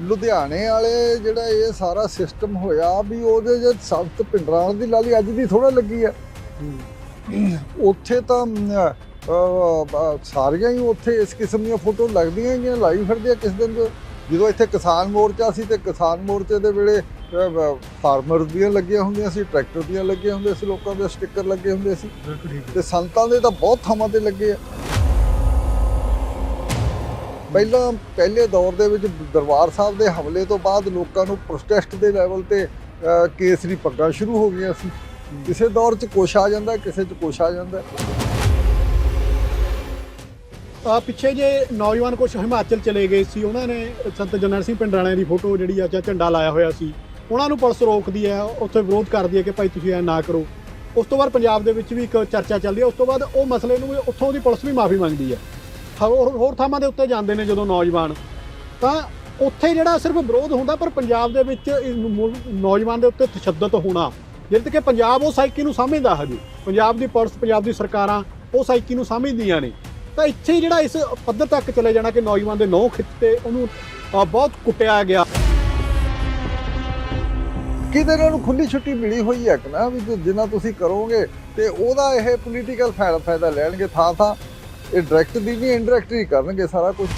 ਲੁਧਿਆਣੇ ਵਾਲੇ ਜਿਹੜਾ ਇਹ ਸਾਰਾ ਸਿਸਟਮ ਹੋਇਆ ਵੀ ਉਹਦੇ ਜੇ ਸੰਤ ਪਿੰਡਰਾਂ ਦੀ ਲਾਲੀ ਅੱਜ ਦੀ ਥੋੜਾ ਲੱਗੀ ਆ। ਉੱਥੇ ਤਾਂ ਸਾਰੀਆਂ ਹੀ ਉੱਥੇ ਇਸ ਕਿਸਮ ਦੀਆਂ ਫੋਟੋ ਲੱਗਦੀਆਂ ਹੀ ਆ, ਲਾਈ ਫਿਰਦੇ ਆ ਕਿਸ ਦਿਨ। ਜਦੋਂ ਇੱਥੇ ਕਿਸਾਨ ਮੋਰਚਾ ਸੀ ਤੇ ਕਿਸਾਨ ਮੋਰਚੇ ਦੇ ਵੇਲੇ ਫਾਰਮਰ ਦੀਆਂ ਲੱਗੀਆਂ ਹੁੰਦੀਆਂ ਸੀ ਟਰੈਕਟਰ ਦੀਆਂ ਲੱਗੀਆਂ ਹੁੰਦੀਆਂ ਸੀ ਲੋਕਾਂ ਦੇ ਸਟicker ਲੱਗੇ ਹੁੰਦੇ ਸੀ। ਤੇ ਸੰਤਾਂ ਦੇ ਤਾਂ ਬਹੁਤ ਥਾਵਾਂ ਤੇ ਲੱਗੇ ਆ। ਪਹਿਲਾਂ ਪਹਿਲੇ ਦੌਰ ਦੇ ਵਿੱਚ ਦਰਬਾਰ ਸਾਹਿਬ ਦੇ ਹਮਲੇ ਤੋਂ ਬਾਅਦ ਲੋਕਾਂ ਨੂੰ ਪ੍ਰੋਟੈਸਟ ਦੇ ਲੈਵਲ ਤੇ ਅਹ, ਕੇਸਰੀ ਪੱਗਾਂ ਸ਼ੁਰੂ ਹੋ ਗਈਆਂ ਸੀ। ਕਿਸੇ ਦੌਰ 'ਚ ਕੁਛ ਆ ਜਾਂਦਾ ਕਿਸੇ 'ਚ ਕੁਛ ਆ ਜਾਂਦਾ। ਆ ਪਿੱਛੇ ਜੇ ਨੌਜਵਾਨ ਕੁਝ ਹਿਮਾਚਲ ਚਲੇ ਗਏ ਸੀ ਉਹਨਾਂ ਨੇ ਸੰਤ ਜਨਰਲ ਸਿੰਘ ਪਿੰਡਰਾਣੇ ਦੀ ਫੋਟੋ ਜਿਹੜੀ ਆ ਜਾਂ ਝੰਡਾ ਲਾਇਆ ਹੋਇਆ ਸੀ ਉਹਨਾਂ ਨੂੰ ਪੁਲਿਸ ਰੋਕਦੀ ਹੈ ਉੱਥੇ ਵਿਰੋਧ ਕਰਦੀ ਹੈ ਕਿ ਭਾਈ ਤੁਸੀਂ ਐ ਨਾ ਕਰੋ। ਉਸ ਤੋਂ ਬਾਅਦ ਪੰਜਾਬ ਦੇ ਵਿੱਚ ਵੀ ਇੱਕ ਚਰਚਾ ਚੱਲਦੀ ਹੈ ਉਸ ਤੋਂ ਬਾਅਦ ਉਹ ਮਸਲੇ ਨੂੰ ਵੀ ਉੱਥੋਂ ਦੀ ਪੁਲਿਸ ਵੀ ਮਾਫੀ ਮੰਗਦੀ ਹੈ। ਹੋਰ ਹੋਰ ਥਾਵਾਂ ਦੇ ਉੱਤੇ ਜਾਂਦੇ ਨੇ ਜਦੋਂ ਨੌਜਵਾਨ। ਤਾਂ ਉੱਥੇ ਜਿਹੜਾ ਸਿਰਫ ਵਿਰੋਧ ਹੁੰਦਾ, ਪਰ ਪੰਜਾਬ ਦੇ ਵਿੱਚ ਨੌਜਵਾਨ ਦੇ ਉੱਤੇ ਤਸ਼ੱਦਦ ਹੋਣਾ। ਜਿੱਦ ਕਿ ਪੰਜਾਬ ਉਹ ਸਾਈਕੀ ਨੂੰ ਸਮਝਦਾ ਹਜੇ। ਪੰਜਾਬ ਦੀ ਪੁਲਿਸ, ਪੰਜਾਬ ਦੀ ਸਰਕਾਰਾਂ ਉਹ ਸਾਈਕੀ ਨੂੰ ਸਮਝਦੀਆਂ ਨੇ। ਤਾਂ ਇੱਥੇ ਹੀ ਜਿਹੜਾ ਇਸ ਪੱਧਰ ਤੱਕ ਚਲੇ ਜਾਣਾ ਕਿ ਨੌਜਵਾਨ ਦੇ ਨੌ ਖਿੱਤੇ, ਉਹਨੂੰ ਬਹੁਤ ਕੁੱਟਿਆ ਗਿਆ। ਕਿਤੇ ਇਹਨਾਂ ਨੂੰ ਖੁੱਲੀ ਛੁੱਟੀ ਮਿਲੀ ਹੋਈ ਹੈ ਕਿ ਨਾ, ਵੀ ਜਿੰਨਾ ਤੁਸੀਂ ਕਰੋਗੇ ਤੇ ਉਹਦਾ ਇਹ ਪੋਲੀਟੀਕਲ ਫਾਇਦਾ ਲੈਣਗੇ ਥਾਂ ਥਾਂ ਇਹ ਡਾਇਰੈਕਟ ਦੀ ਨਹੀਂ ਇਨਡਾਇਰੈਕਟ ਹੀ ਕਰਨਗੇ ਸਾਰਾ ਕੁਝ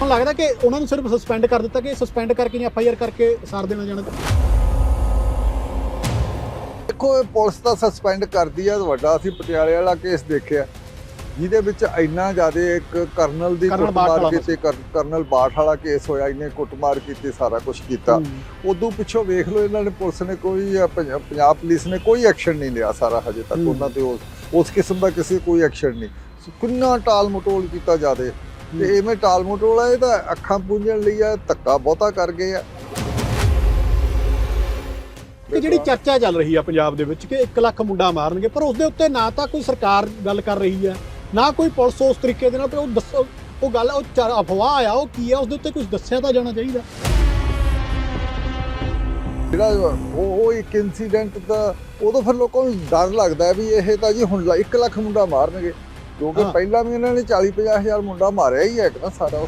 ਹੁਣ ਲੱਗਦਾ ਕਿ ਉਹਨਾਂ ਨੂੰ ਸਿਰਫ ਸਸਪੈਂਡ ਕਰ ਦਿੱਤਾ ਕਿ ਸਸਪੈਂਡ ਕਰਕੇ ਜਾਂ ਐਫ ਆਈ ਆਰ ਕਰਕੇ ਸਾਰ ਦੇਣਾ ਜਾਣਾ ਦੇਖੋ ਇਹ ਪੁਲਿਸ ਤਾਂ ਸਸਪੈਂਡ ਕਰਦੀ ਆ ਵੱਡਾ ਅਸੀਂ ਪਟਿਆਲੇ ਵਾਲਾ ਕੇਸ ਦੇਖਿਆ। ਜਿਹਦੇ ਵਿੱਚ ਇੰਨਾ ਜ਼ਿਆਦਾ ਇੱਕ ਕਰਨਲ ਦੀ ਕਰਨਲ ਬਾਠ ਕੁੱਟਮਾਰ ਵਾਲਾ ਕੀਤੀ ਕਰ- ਕਰਨਲ ਬਾਠ ਵਾਲਾ ਕੇਸ ਹੋਇਆ ਇਹਨੇ ਕੁੱਟਮਾਰ ਕੀਤੀ ਸਾਰਾ ਕੁਝ ਕੀਤਾ। ਉਦੋਂ ਪਿੱਛੋਂ ਵੇਖ ਲਓ ਇਹਨਾਂ ਨੇ ਪੁਲਿਸ ਨੇ ਕੋਈ ਪੰਜ- ਪੰਜਾਬ ਪੁਲਿਸ ਨੇ ਕੋਈ ਐਕਸ਼ਨ ਨਹੀਂ ਲਿਆ ਸਾਰਾ ਹਜੇ ਤੱਕ। ਉਹਨਾਂ ਤੇ ਉਸ ਉਸ ਕਿਸਮ ਦਾ ਕਿਸੇ ਕੋਈ ਐਕਸ਼ਨ ਨਹੀਂ। ਕਿੰਨਾ ਟਾਲ ਮਟੋਲ ਕੀਤਾ ਜਾਦੇ ਤੇ ਐਵੇਂ ਟਾਲ ਮਟੋਲ ਆ ਇਹ ਤਾਂ ਅੱਖਾਂ ਪੂੰਝਣ ਲਈ ਆ ਧੱਕਾ ਬਹੁਤਾ ਕਰ ਗਏ ਆ। ਕਿ ਜਿਹੜੀ ਚਰਚਾ ਚੱਲ ਰਹੀ ਆ ਪੰਜਾਬ ਦੇ ਵਿੱਚ ਕਿ 1 ਲੱਖ ਮੁੰਡਾ ਮਾਰਨਗੇ ਪਰ ਉਸ ਦੇ ਉੱਤੇ ਨਾ ਤਾਂ ਕੋਈ ਸਰਕਾਰ ਗੱਲ ਕਰ ਰਹੀ ਹੈ ਨਾ ਕੋਈ ਪੁਲਿਸ ਉਸ ਤਰੀਕੇ ਦੇ ਨਾਲ ਤੇ ਉਹ ਦੱਸੋ ਉਹ ਗੱਲ ਉਹ ਅਫਵਾਹ ਆ ਉਹ ਕੀ ਆ ਉਸ ਦੇ ਉੱਤੇ ਕੁਝ ਦੱਸਿਆ ਤਾਂ ਜਾਣਾ ਚਾਹੀਦਾ। ਜਿਹੜਾ ਉਹ ਉਹ ਇੱਕ ਇਨਸੀਡੈਂਟ ਦਾ ਉਦੋਂ ਫਿਰ ਲੋਕਾਂ ਨੂੰ ਡਰ ਲੱਗਦਾ ਵੀ ਇਹ ਤਾਂ ਜੀ ਹੁਣ 1 ਲੱਖ ਮੁੰਡਾ ਮਾਰਨਗੇ ਕਿਉਂਕਿ। ਪਹਿਲਾਂ ਵੀ ਇਹਨਾਂ ਨੇ 40 50 ਹਜ਼ਾਰ ਮੁੰਡਾ ਮਾਰਿਆ ਹੀ ਹੈ ਇੱਕ ਸਾਰਾ।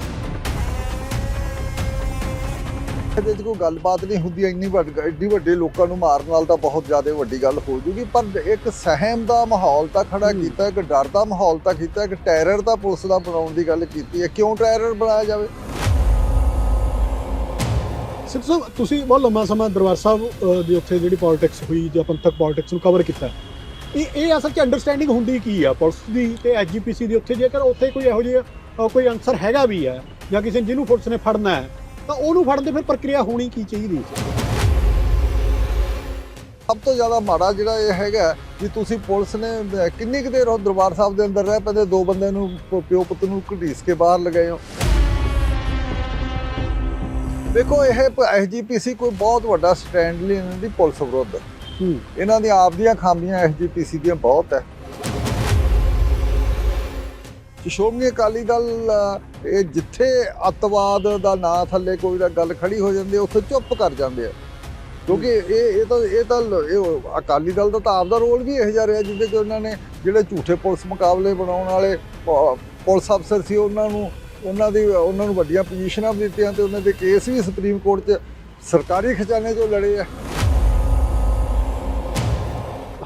ਇਹਦੇ 'ਚ ਕੋਈ ਗੱਲਬਾਤ ਨਹੀਂ ਹੁੰਦੀ ਇੰਨੀ ਵੱਡ ਐਡੀ ਵੱਡੇ ਲੋਕਾਂ ਨੂੰ ਮਾਰਨ ਨਾਲ ਤਾਂ ਬਹੁਤ ਜ਼ਿਆਦਾ ਵੱਡੀ ਗੱਲ ਹੋ ਜੂਗੀ ਪਰ ਇੱਕ ਸਹਿਮ ਦਾ ਮਾਹੌਲ ਤਾਂ ਖੜਾ। ਕੀਤਾ ਇੱਕ ਡਰ ਦਾ ਮਾਹੌਲ ਤਾਂ ਕੀਤਾ ਇੱਕ ਟੈਰਰ ਦਾ ਪੁਲਿਸ ਦਾ ਬਣਾਉਣ ਦੀ ਗੱਲ ਕੀਤੀ ਹੈ ਕਿਉਂ ਟੈਰਰ ਬਣਾਇਆ ਜਾਵੇ ਸਿੱਧੂ ਸਾਹਿਬ, ਤੁਸੀਂ ਬਹੁਤ ਲੰਮਾ ਸਮਾਂ ਦਰਬਾਰ ਸਾਹਿਬ ਦੀ ਉੱਥੇ ਜਿਹੜੀ ਪੋਲਿਟਿਕਸ ਹੋਈ ਜਾਂ ਪੰਥਕ ਪੋਲਿਟਿਕਸ ਨੂੰ ਕਵਰ ਕੀਤਾ। ਇਹ ਇਹ ਅਸਲ 'ਚ ਅੰਡਰਸਟੈਂਡਿੰਗ ਹੁੰਦੀ ਕੀ ਆ? ਪੁਲਿਸ ਦੀ ਤੇ ਐਸਜੀਪੀਸੀ ਦੀ ਉੱਥੇ ਜੇਕਰ ਉੱਥੇ ਕੋਈ ਇਹੋ ਜਿਹਾ ਕੋਈ ਅਨਸਰ ਹੈਗਾ ਵੀ ਹੈ ਜਾਂ ਕਿਸੇ ਜਿਹਨੂੰ ਪੁਲਿਸ ਨੇ ਫੜਨਾ ਹੈ, ਤਾਂ ਉਹਨੂੰ ਫੜਨ ਦੀ ਫਿਰ ਪ੍ਰਕਿਰਿਆ ਹੋਣੀ ਕੀ ਚਾਹੀਦੀ ਹੈ ਸਭ ਤੋਂ ਜ਼ਿਆਦਾ ਮਾੜਾ ਜਿਹੜਾ ਇਹ ਹੈਗਾ ਵੀ ਤੁਸੀਂ ਪੁਲਿਸ ਨੇ ਕਿੰਨੀ ਕੁ ਦੇਰ ਉਹ ਦਰਬਾਰ ਸਾਹਿਬ ਦੇ ਅੰਦਰ ਰਹਿ ਪੈਂਦੇ, ਦੋ ਬੰਦੇ ਨੂੰ ਪਿਓ ਪੁੱਤ ਨੂੰ ਘੜੀਸ ਕੇ ਬਾਹਰ ਲਗਾਏ ਹੋ। ਦੇਖੋ ਇਹ ਐਸਜੀਪੀਸੀ ਕੋਈ ਬਹੁਤ ਵੱਡਾ ਸਟੈਂਡ ਲਈ ਇਹਨਾਂ ਦੀ ਪੁਲਿਸ ਵਿਰੁੱਧ। ਹੂੰ। ਇਹਨਾਂ ਦੀਆਂ ਆਪਦੀਆਂ ਖਾਮੀਆਂ ਐਸਜੀਪੀਸੀ ਦੀਆਂ ਬਹੁਤ ਹੈ ਸ਼੍ਰੋਮਣੀ ਅਕਾਲੀ ਦਲ ਇਹ ਜਿੱਥੇ ਅੱਤਵਾਦ ਦਾ ਨਾਂ ਥੱਲੇ ਕੋਈ ਨਾ ਗੱਲ ਖੜੀ ਹੋ ਜਾਂਦੀ ਉੱਥੇ ਚੁੱਪ ਕਰ ਜਾਂਦੇ ਆ। ਕਿਉਂਕਿ ਇਹ ਇਹ ਤਾਂ ਇਹ ਤਾਂ ਇਹ ਅਕਾਲੀ ਦਲ ਦਾ ਤਾਂ ਆਪਦਾ ਰੋਲ ਵੀ ਇਹੋ ਜਿਹਾ ਰਿਹਾ ਜਿਹਦੇ ਕਿ ਉਹਨਾਂ ਨੇ ਜਿਹੜੇ ਝੂਠੇ ਪੁਲਿਸ ਮੁਕਾਬਲੇ ਬਣਾਉਣ ਵਾਲੇ ਪੁਲਿਸ ਅਫਸਰ ਸੀ ਉਹਨਾਂ ਨੂੰ ਉਹਨਾਂ ਦੀ ਉਹਨਾਂ ਨੂੰ ਵੱਡੀਆਂ ਪੋਜੀਸ਼ਨਾਂ ਵੀ ਦਿੱਤੀਆਂ ਤੇ ਉਹਨਾਂ ਦੇ ਕੇਸ ਵੀ ਸੁਪਰੀਮ ਕੋਰਟ 'ਚ ਸਰਕਾਰੀ ਖਜ਼ਾਨੇ 'ਚੋਂ ਲੜੇ ਆ।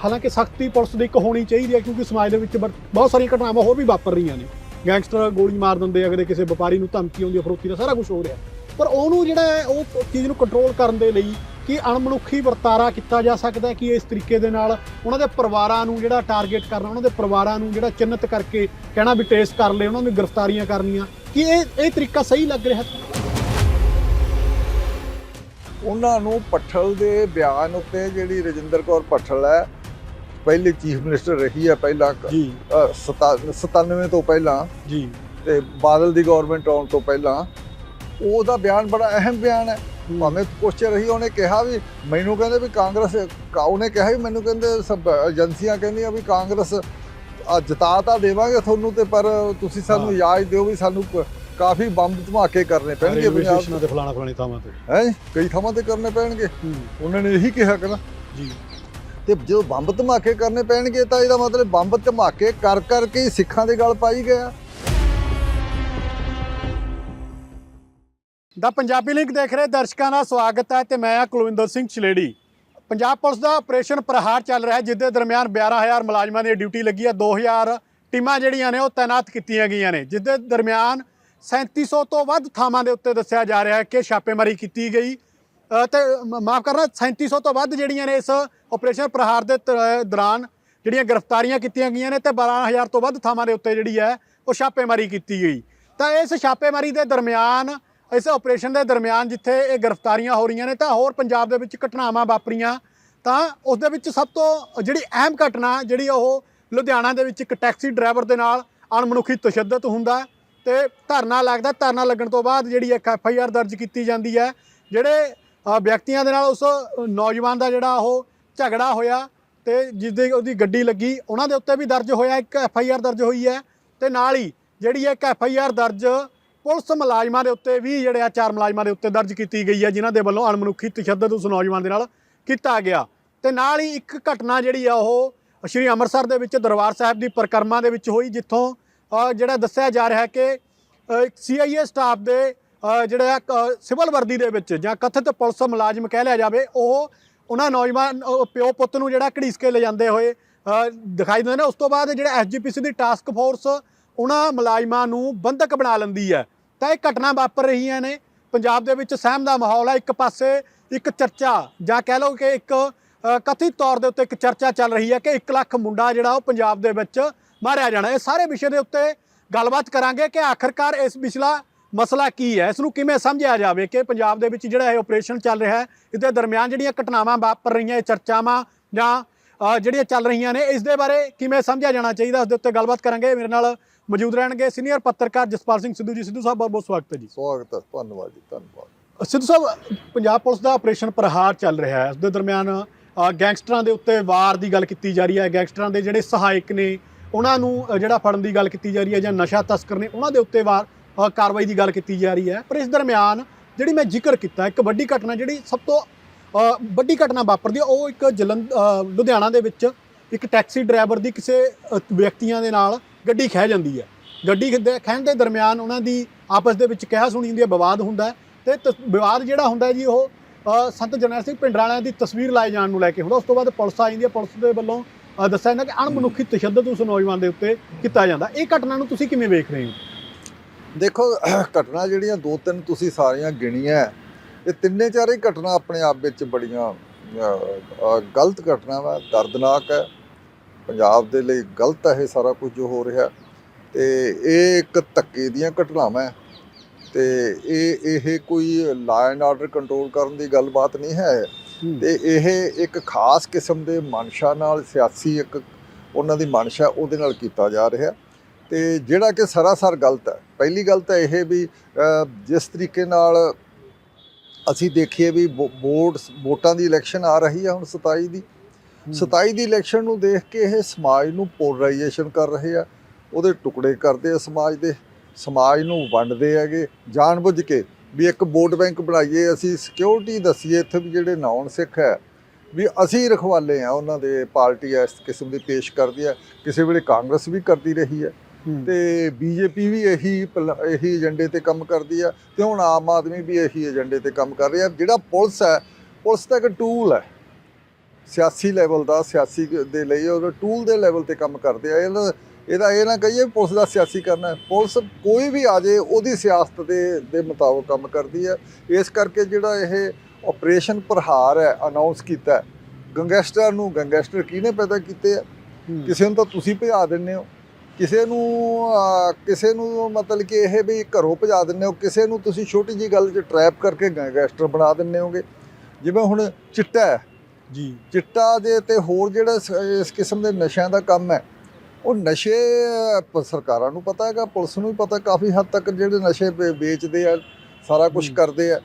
ਹਾਲਾਂਕਿ ਸਖਤੀ ਪੁਲਿਸ ਦੀ ਇੱਕ ਹੋਣੀ ਚਾਹੀਦੀ ਹੈ ਕਿਉਂਕਿ ਸਮਾਜ ਦੇ ਵਿੱਚ ਬਹੁਤ ਸਾਰੀਆਂ ਘਟਨਾਵਾਂ ਹੋਰ ਵੀ ਵਾਪਰ ਰਹੀਆਂ ਨੇ। ਗੈਂਗਸਟਰ ਗੋਲੀ ਮਾਰ ਦਿੰਦੇ ਆ, ਅਗਲੇ ਕਿਸੇ ਵਪਾਰੀ ਨੂੰ ਧਮਕੀ ਆਉਂਦੀ ਹੈ ਫਰੋਤੀ ਦਾ ਸਾਰਾ ਕੁਝ ਹੋ ਰਿਹਾ। ਪਰ ਉਹਨੂੰ ਜਿਹੜਾ ਹੈ ਉਹ ਚੀਜ਼ ਨੂੰ ਕੰਟਰੋਲ ਕਰਨ ਦੇ ਲਈ ਕਿ ਅਣਮਨੁੱਖੀ ਵਰਤਾਰਾ ਕੀਤਾ ਜਾ ਸਕਦਾ ਕਿ ਇਸ ਤਰੀਕੇ ਦੇ ਨਾਲ ਉਹਨਾਂ ਦੇ ਪਰਿਵਾਰਾਂ ਨੂੰ ਜਿਹੜਾ ਟਾਰਗੇਟ ਕਰਨਾ ਉਹਨਾਂ ਦੇ ਪਰਿਵਾਰਾਂ ਨੂੰ ਜਿਹੜਾ ਚਿੰਨਤ ਕਰਕੇ ਕਹਿਣਾ ਵੀ ਟੇਸ ਕਰ ਲਏ ਉਹਨਾਂ ਨੂੰ ਗ੍ਰਿਫਤਾਰੀਆਂ ਕਰਨੀਆਂ। ਕਿ ਇਹ ਇਹ ਤਰੀਕਾ ਸਹੀ ਲੱਗ ਰਿਹਾ? ਉਹਨਾਂ ਨੂੰ ਪੱਠਲ ਦੇ ਬਿਆਨ ਉੱਤੇ ਜਿਹੜੀ ਰਜਿੰਦਰ ਕੌਰ ਪੱਠਲ ਹੈ ਪਹਿਲੇ ਚੀਫ ਮਿਨਿਸਟਰ ਰਹੀ ਹੈ ਪਹਿਲਾਂ ਜੀ। ਅ, ਸਤਾ- 97 ਤੋਂ ਪਹਿਲਾਂ। ਜੀ। ਤੇ ਬਾਦਲ ਦੀ ਗਵਰਨਮੈਂਟ ਆਉਣ ਤੋਂ ਪਹਿਲਾਂ। ਉਹਦਾ ਬਿਆਨ ਬੜਾ ਅਹਿਮ ਬਿਆਨ ਹੈ। ਭਾਵੇਂ ਕੁਐਸਚਨ ਰਹੀ ਉਹਨੇ ਕਿਹਾ ਵੀ ਮੈਨੂੰ ਕਹਿੰਦੇ ਵੀ ਕਾਂਗਰਸ ਉਹਨੇ ਕਿਹਾ ਵੀ ਮੈਨੂੰ ਕਹਿੰਦੇ ਸਭ ਏਜੰਸੀਆਂ ਕਹਿੰਦੀਆਂ ਵੀ ਕਾਂਗਰਸ ਜਿਤਾ ਤਾਂ ਦੇਵਾਂਗੇ ਤੁਹਾਨੂੰ ਤੇ ਪਰ ਤੁਸੀਂ ਸਾਨੂੰ। ਯਾਦ ਦਿਓ ਵੀ ਸਾਨੂੰ ਕਾਫੀ ਬੰਬ ਧਮਾਕੇ ਕਰਨੇ ਪੈਣਗੇ ਪੰਜਾਬ ਤੇ ਫਲਾਣਾ ਫਲਾਣੀ ਥਾਵਾਂ ਤੇ। ਹੈ? ਕਈ ਥਾਵਾਂ ਤੇ ਕਰਨੇ ਪੈਣਗੇ। ਉਹਨਾਂ ਨੇ ਇਹੀ ਕਿਹਾ ਕਿ ਨਾ। ਜੀ। ਤੇ ਜਦੋਂ ਬੰਬ ਧਮਾਕੇ ਕਰਨੇ ਪੈਣਗੇ ਤਾਂ ਇਹਦਾ ਮਤਲਬ ਬੰਬ ਧਮਾਕੇ ਕਰ ਕਰਕੇ ਹੀ ਸਿੱਖਾਂ ਦੇ ਗਲ ਪਾਈ ਗਿਆ ਦਾ ਪੰਜਾਬੀ ਲਿੰਕ ਦੇਖ ਰਹੇ ਦਰਸ਼ਕਾਂ ਦਾ ਸਵਾਗਤ ਹੈ ਤੇ ਮੈਂ ਹਾਂ ਕੁਲਵਿੰਦਰ ਸਿੰਘ ਚਲੇੜੀ ਪੰਜਾਬ ਪੁਲਿਸ ਦਾ ਆਪਰੇਸ਼ਨ ਪ੍ਰਹਾਰ ਚੱਲ ਰਿਹਾ ਹੈ ਜਿਸ ਦੇ ਦਰਮਿਆਨ 12000 ਮੁਲਾਜ਼ਮਾਂ ਦੀ ਡਿਊਟੀ ਲੱਗੀ ਹੈ। 2000 ਟੀਮਾਂ ਜਿਹੜੀਆਂ ਨੇ ਉਹ ਤਾਇਨਾਤ ਕੀਤੀਆਂ ਗਈਆਂ ਨੇ ਜਿਸ ਦੇ ਦਰਮਿਆਨ 3700 ਤੋਂ ਵੱਧ ਥਾਵਾਂ ਦੇ ਉੱਤੇ ਦੱਸਿਆ ਜਾ ਰਿਹਾ ਹੈ ਕਿ ਛਾਪੇਮਾਰੀ ਕੀਤੀ ਗਈ। ਅ, ਤੇ ਮਾਫ ਕਰਨਾ 3700 ਤੋਂ ਵੱਧ ਜਿਹੜੀਆਂ ਨੇ ਇਸ ਆਪਰੇਸ਼ਨ ਪ੍ਰਹਾਰ ਦੇ ਦੌਰਾਨ ਜਿਹੜੀਆਂ ਗ੍ਰਿਫਤਾਰੀਆਂ ਕੀਤੀਆਂ ਗਈਆਂ ਨੇ ਤੇ 12000 ਤੋਂ ਵੱਧ ਥਾਵਾਂ ਦੇ ਉੱਤੇ ਜਿਹੜੀ ਹੈ ਉਹ ਛਾਪੇਮਾਰੀ ਕੀਤੀ ਗਈ। ਤਾਂ ਇਸ ਛਾਪੇਮਾਰੀ ਦੇ ਦਰਮਿਆਨ ਇਸ ਆਪਰੇਸ਼ਨ ਦੇ ਦਰਮਿਆਨ ਜਿੱਥੇ ਇਹ ਗ੍ਰਿਫਤਾਰੀਆਂ ਹੋ ਰਹੀਆਂ ਨੇ, ਤਾਂ ਹੋਰ ਪੰਜਾਬ ਦੇ ਵਿੱਚ ਘਟਨਾਵਾਂ ਵਾਪਰੀਆਂ। ਤਾਂ ਉਸ ਦੇ ਵਿੱਚ ਸਭ ਤੋਂ ਜਿਹੜੀ ਅਹਿਮ ਘਟਨਾ, ਜਿਹੜੀ ਉਹ ਲੁਧਿਆਣਾ ਦੇ ਵਿੱਚ ਇੱਕ ਟੈਕਸੀ ਡਰਾਈਵਰ ਦੇ ਨਾਲ ਅਣਮਨੁੱਖੀ ਤਸ਼ੱਦਦ ਹੁੰਦਾ ਤੇ ਧਰਨਾ ਲੱਗਦਾ ਧਰਨਾ ਲੱਗਣ ਤੋਂ ਬਾਅਦ ਜਿਹੜੀ ਇੱਕ ਐਫ ਆਈ ਆਰ ਦਰਜ ਕੀਤੀ ਜਾਂਦੀ ਹੈ, ਜਿਹੜੇ ਵਿਅਕਤੀਆਂ ਦੇ ਨਾਲ ਉਸ ਨੌਜਵਾਨ ਦਾ ਜਿਹੜਾ ਉਹ ਝਗੜਾ ਹੋਇਆ ਤੇ ਜਿਸ ਦੀ ਉਹਦੀ ਗੱਡੀ ਲੱਗੀ, ਉਹਨਾਂ ਦੇ ਉੱਤੇ ਵੀ ਦਰਜ ਹੋਇਆ, ਇੱਕ ਐਫ ਆਈ ਆਰ ਦਰਜ ਹੋਈ ਹੈ ਤੇ ਨਾਲ ਹੀ ਜਿਹੜੀ ਇੱਕ ਐਫ ਆਈ ਆਰ ਦਰਜ ਪੁਲਿਸ ਮੁਲਾਜ਼ਮਾਂ ਦੇ ਉੱਤੇ ਵੀ ਜਿਹੜੇ ਆ ਚਾਰ ਮੁਲਾਜ਼ਮਾਂ ਦੇ ਉੱਤੇ ਦਰਜ ਕੀਤੀ ਗਈ ਹੈ ਜਿਨ੍ਹਾਂ ਦੇ ਵੱਲੋਂ ਅਣਮਨੁੱਖੀ ਤਸ਼ੱਦਦ ਉਸ ਨੌਜਵਾਨ ਦੇ ਨਾਲ ਕੀਤਾ ਗਿਆ। ਤੇ ਨਾਲ ਹੀ ਇੱਕ ਘਟਨਾ ਜਿਹੜੀ ਆ ਉਹ ਸ਼੍ਰੀ ਅੰਮ੍ਰਿਤਸਰ ਦੇ ਵਿੱਚ ਦਰਬਾਰ ਸਾਹਿਬ ਦੀ ਪਰਿਕਰਮਾ ਦੇ ਵਿੱਚ ਹੋਈ ਜਿੱਥੋਂ ਜਿਹੜਾ ਦੱਸਿਆ ਜਾ ਰਿਹਾ ਹੈ ਕਿ ਸੀਆਈਏ ਸਟਾਫ ਦੇ ਅ, ਜਿਹੜੇ ਆ ਕ- ਸਿਵਲ ਵਰਦੀ ਦੇ ਵਿੱਚ ਜਾਂ ਕਥਿਤ ਪੁਲਿਸ ਮੁਲਾਜ਼ਮ ਕਹਿ ਲਿਆ ਜਾਵੇ ਉਹ ਉਹਨਾਂ ਨੌਜਵਾਨ ਪਿਓ ਪੁੱਤ ਨੂੰ ਜਿਹੜਾ ਘੜੀਸ ਕੇ ਲਿਜਾਂਦੇ ਹੋਏ ਦਿਖਾਈ ਦਿੰਦੇ ਨੇ। ਉਸ ਤੋਂ ਬਾਅਦ ਜਿਹੜਾ ਐਸਜੀਪੀਸੀ ਦੀ ਟਾਸਕ ਫੋਰਸ ਉਹਨਾਂ ਮੁਲਾਜ਼ਮਾਂ ਨੂੰ ਬੰਧਕ ਬਣਾ ਲੈਂਦੀ ਹੈ। ਤਾਂ ਇਹ ਘਟਨਾ ਵਾਪਰ ਰਹੀਆਂ ਨੇ। ਪੰਜਾਬ ਦੇ ਵਿੱਚ ਸਹਿਮ ਦਾ ਮਾਹੌਲ ਹੈ। ਇੱਕ ਪਾਸੇ ਇੱਕ ਚਰਚਾ ਜਾਂ ਕਹਿ ਲਓ ਕਿ ਇੱਕ ਕਥਿਤ ਤੌਰ ਦੇ ਉੱਤੇ ਇੱਕ ਚਰਚਾ ਚੱਲ ਰਹੀ ਹੈ ਕਿ 1 ਲੱਖ ਮੁੰਡਾ ਜਿਹੜਾ ਉਹ ਪੰਜਾਬ ਦੇ ਵਿੱਚ ਮਾਰਿਆ ਜਾਣਾ। ਇਹ ਸਾਰੇ ਵਿਸ਼ੇ ਦੇ ਉੱਤੇ ਗੱਲਬਾਤ ਕਰਾਂਗੇ ਕਿ ਆਖਰਕਾਰ ਇਸ ਪਿਛਲਾ ਮਸਲਾ ਕੀ ਹੈ। ਇਸ ਨੂੰ ਕਿਵੇਂ ਸਮਝਿਆ ਜਾਵੇ ਕਿ ਪੰਜਾਬ ਦੇ ਵਿੱਚ ਜਿਹੜਾ ਇਹ ਆਪਰੇਸ਼ਨ ਚੱਲ ਰਿਹਾ ਹੈ, ਇਹਦੇ ਦਰਮਿਆਨ ਜਿਹੜੀਆਂ ਘਟਨਾਵਾਂ ਵਾਪਰ ਰਹੀਆਂ, ਇਹ ਚਰਚਾਵਾਂ ਜਾਂ ਜਿਹੜੀਆਂ ਚੱਲ ਰਹੀਆਂ ਨੇ ਇਸ ਦੇ ਬਾਰੇ ਕਿਵੇਂ ਸਮਝਿਆ ਜਾਣਾ ਚਾਹੀਦਾ ਇਸ ਦੇ ਉੱਤੇ ਗੱਲਬਾਤ ਕਰਾਂਗੇ। ਮੇਰੇ ਨਾਲ ਮੌਜੂਦ ਰਹਿਣਗੇ ਸੀਨੀਅਰ ਪੱਤਰਕਾਰ ਜਸਪਾਲ ਸਿੰਘ ਸਿੱਧੂ ਜੀ। ਸਿੱਧੂ ਸਾਹਿਬ ਬਹੁਤ ਬਹੁਤ ਸਵਾਗਤ ਹੈ ਜੀ। ਸਵਾਗਤ ਹੈ ਧੰਨਵਾਦ ਜੀ ਧੰਨਵਾਦ। ਸਿੱਧੂ ਸਾਹਿਬ ਪੰਜਾਬ ਪੁਲਿਸ ਦਾ ਆਪਰੇਸ਼ਨ ਪ੍ਰਹਾਰ ਚੱਲ ਰਿਹਾ ਹੈ। ਉਸ ਦੇ ਦਰਮਿਆਨ ਗੈਂਗਸਟਰਾਂ ਦੇ ਉੱਤੇ ਵਾਰ ਦੀ ਗੱਲ ਕੀਤੀ ਜਾ ਰਹੀ ਹੈ। ਗੈਂਗਸਟਰਾਂ ਦੇ ਜਿਹੜੇ ਸਹਾਇਕ ਨੇ ਉਹਨਾਂ ਨੂੰ ਜਿਹੜਾ ਫੜਨ ਦੀ ਗੱਲ ਕੀਤੀ ਜਾ ਰਹੀ ਹੈ ਜਾਂ ਨਸ਼ਾ ਤਸਕਰ ਨੇ ਉਹਨਾਂ ਦੇ ਉੱਤੇ ਵਾਰ ਕਾਰਵਾਈ ਦੀ ਗੱਲ ਕੀਤੀ ਜਾ ਰਹੀ ਹੈ। ਪਰ ਇਸ ਦਰਮਿਆਨ ਜਿਹੜੀ ਮੈਂ ਜ਼ਿਕਰ ਕੀਤਾ ਇੱਕ ਵੱਡੀ ਘਟਨਾ ਜਿਹੜੀ ਸਭ ਤੋਂ ਵੱਡੀ ਘਟਨਾ ਵਾਪਰਦੀ ਹੈ। ਉਹ ਇੱਕ ਜਲੰਧ ਲੁਧਿਆਣਾ ਦੇ ਵਿੱਚ ਇੱਕ ਟੈਕਸੀ ਡਰਾਈਵਰ ਦੀ ਕਿਸੇ ਵਿਅਕਤੀਆਂ ਦੇ ਨਾਲ ਗੱਡੀ ਖਹਿ ਜਾਂਦੀ ਹੈ। ਗੱਡੀ ਖਹਿਣ ਦੇ ਦਰਮਿਆਨ ਉਹਨਾਂ ਦੀ ਆਪਸ ਦੇ ਵਿੱਚ ਕਿਹਾ ਸੁਣੀ ਹੁੰਦੀ ਹੈ, ਵਿਵਾਦ ਹੁੰਦਾ ਹੈ ਤੇ ਤਸ- ਵਿਵਾਦ ਜਿਹੜਾ ਹੁੰਦਾ ਜੀ ਉਹ ਸੰਤ ਜਰਨੈਲ ਸਿੰਘ ਪਿੰਡਰਾਲਿਆਂ ਦੀ ਤਸਵੀਰ ਲਾਏ ਜਾਣ ਨੂੰ ਲੈ ਕੇ ਹੁੰਦਾ। ਉਸ ਤੋਂ ਬਾਅਦ ਪੁਲਿਸ ਆ ਜਾਂਦੀ ਹੈ। ਪੁਲਿਸ ਦੇ ਵੱਲੋਂ ਦੱਸਿਆ ਜਾਂਦਾ ਕਿ ਅਣਮਨੁੱਖੀ ਤਸ਼ੱਦਦ ਉਸ ਨੌਜਵਾਨ ਦੇ ਉੱਤੇ ਕੀਤਾ ਜਾਂਦਾ। ਇਹ ਘਟਨਾ ਨੂੰ ਤੁਸੀਂ ਕਿਵੇਂ ਵੇਖ ਰਹੇ ਹੋ? ਦੇਖੋ, ਘਟਨਾ ਜਿਹੜੀਆਂ ਦੋ ਤਿੰਨ ਤੁਸੀਂ ਸਾਰੀਆਂ ਗਿਣੀਆਂ ਇਹ ਤਿੰਨੇ ਚਾਰੇ ਘਟਨਾ ਆਪਣੇ ਆਪ ਵਿੱਚ ਬੜੀਆਂ ਗਲਤ ਘਟਨਾ ਵਾ ਦਰਦਨਾਕ ਹੈ। ਪੰਜਾਬ ਦੇ ਲਈ ਗਲਤ ਹੈ ਇਹ ਸਾਰਾ ਕੁਝ ਜੋ ਹੋ ਰਿਹਾ। ਤੇ ਇਹ ਇੱਕ ਧੱਕੇ ਦੀਆਂ ਘਟਨਾਵਾਂ ਤੇ ਇਹ ਇਹ ਕੋਈ ਲਾ ਐਂਡ ਆਰਡਰ ਕੰਟਰੋਲ ਕਰਨ ਦੀ ਗੱਲਬਾਤ ਨਹੀਂ ਹੈ ਤੇ ਇਹ ਇੱਕ ਖਾਸ ਕਿਸਮ ਦੇ ਮਨਸ਼ਾ ਨਾਲ ਸਿਆਸੀ ਇੱਕ ਉਹਨਾਂ ਦੀ ਮਨਸ਼ਾ ਉਹਦੇ ਨਾਲ ਕੀਤਾ ਜਾ ਰਿਹਾ। ਤੇ ਜਿਹੜਾ ਕਿ ਸਰਾਸਰ ਗਲਤ ਹੈ। ਪਹਿਲੀ ਗੱਲ ਤਾਂ ਇਹ ਵੀ ਜਿਸ ਤਰੀਕੇ ਨਾਲ ਅਸੀਂ ਦੇਖੀਏ ਵੀ ਬੋਰਡ ਵੋਟਾਂ ਦੀ ਇਲੈਕਸ਼ਨ ਆ ਰਹੀ ਹੈ ਹੁਣ 27 ਦੀ। 27 ਦੀ ਇਲੈਕਸ਼ਨ ਨੂੰ ਦੇਖ ਕੇ ਇਹ ਸਮਾਜ ਨੂੰ ਪੋਲਰਾਈਜੇਸ਼ਨ ਕਰ ਰਹੇ ਆ। ਉਹਦੇ ਟੁਕੜੇ ਕਰਦੇ ਆ ਸਮਾਜ ਦੇ। ਸਮਾਜ ਨੂੰ ਵੰਡਦੇ ਹੈਗੇ। ਜਾਣਬੁੱਝ ਕੇ ਵੀ ਇੱਕ ਵੋਟ ਬੈਂਕ ਬਣਾਈਏ ਅਸੀਂ ਸਿਕਿਉਰਿਟੀ ਦਸੀਏ ਇੱਥੇ ਵੀ ਜਿਹੜੇ ਨਾਨ ਸਿੱਖ ਹੈ ਵੀ ਅਸੀਂ ਰਖਵਾਲੇ ਆ ਉਹਨਾਂ ਦੇ ਪਾਰਟੀ ਇਸ ਕਿਸਮ ਦੀ ਪੇਸ਼ ਕਰਦੀ ਹੈ। ਕਿਸੇ ਵੇਲੇ ਕਾਂਗਰਸ ਵੀ ਕਰਦੀ ਰਹੀ ਹੈ। ਤੇ ਬੀਜੇਪੀ ਵੀ ਇਹੀ ਇਹੀ ਏਜੰਡੇ ਤੇ ਕੰਮ ਕਰਦੀ ਆ ਤੇ ਹੁਣ ਆਮ ਆਦਮੀ ਵੀ ਇਹੀ ਏਜੰਡੇ ਤੇ ਕੰਮ ਕਰ ਰਿਹਾ ਜਿਹੜਾ ਪੁਲਿਸ ਹੈ ਪੁਲਿਸ ਤਾਂ ਇੱਕ ਟੂਲ ਹੈ। ਸਿਆਸੀ ਲੈਵਲ ਦਾ ਸਿਆਸੀ ਦੇ ਲਈ ਉਹ ਟੂਲ ਦੇ ਲੈਵਲ ਤੇ ਕੰਮ ਕਰਦੇ ਆ। ਇਹਦਾ ਇਹਦਾ ਇਹ ਨਾ ਕਹੀਏ ਪੁਲਿਸ ਦਾ ਸਿਆਸੀ ਕਰਨਾ ਹੈ। ਪੁਲਿਸ ਕੋਈ ਵੀ ਆ ਜੇ ਉਹਦੀ ਸਿਆਸਤ ਦੇ ਦੇ ਮੁਤਾਬਕ ਕੰਮ ਕਰਦੀ ਹੈ ਇਸ ਕਰਕੇ ਜਿਹੜਾ ਇਹ ਆਪਰੇਸ਼ਨ ਪ੍ਰਹਾਰ ਹੈ ਅਨਾਉਂਸ ਕੀਤਾ ਗੈਂਗਸਟਰ ਨੂੰ ਗੈਂਗਸਟਰ ਕਿਹਨੇ ਪੈਦਾ ਕੀਤੇ ਆ? ਕਿਸੇ ਨੂੰ ਤਾਂ ਤੁਸੀਂ ਭਜਾ ਦਿੰਦੇ ਹੋ। ਕਿਸੇ ਨੂੰ ਕਿਸੇ ਨੂੰ ਮਤਲਬ ਕਿ ਇਹ ਵੀ ਘਰੋਂ ਭਜਾ ਦਿੰਦੇ ਹੋ ਕਿਸੇ ਨੂੰ ਤੁਸੀਂ ਛੋਟੀ ਜੀ ਗੱਲ 'ਚ ਟਰੈਪ ਕਰਕੇ ਗੈਂਗਸਟਰ ਬਣਾ ਦਿੰਦੇ ਹੋਗੇ। ਜਿਵੇਂ ਹੁਣ ਚਿੱਟਾ ਹੈ। ਜੀ। ਚਿੱਟਾ ਦੇ ਤੇ ਹੋਰ ਜਿਹੜਾ ਇਸ ਕਿਸਮ ਦੇ ਨਸ਼ਿਆਂ ਦਾ ਕੰਮ ਹੈ ਉਹ ਨਸ਼ੇ ਸਰਕਾਰਾਂ ਨੂੰ ਪਤਾ ਹੈਗਾ ਪੁਲਿਸ ਨੂੰ ਵੀ ਪਤਾ ਕਾਫੀ ਹੱਦ ਤੱਕ ਜਿਹੜੇ ਨਸ਼ੇ ਵੇਚਦੇ ਆ ਸਾਰਾ ਕੁਝ। ਕਰਦੇ ਆ।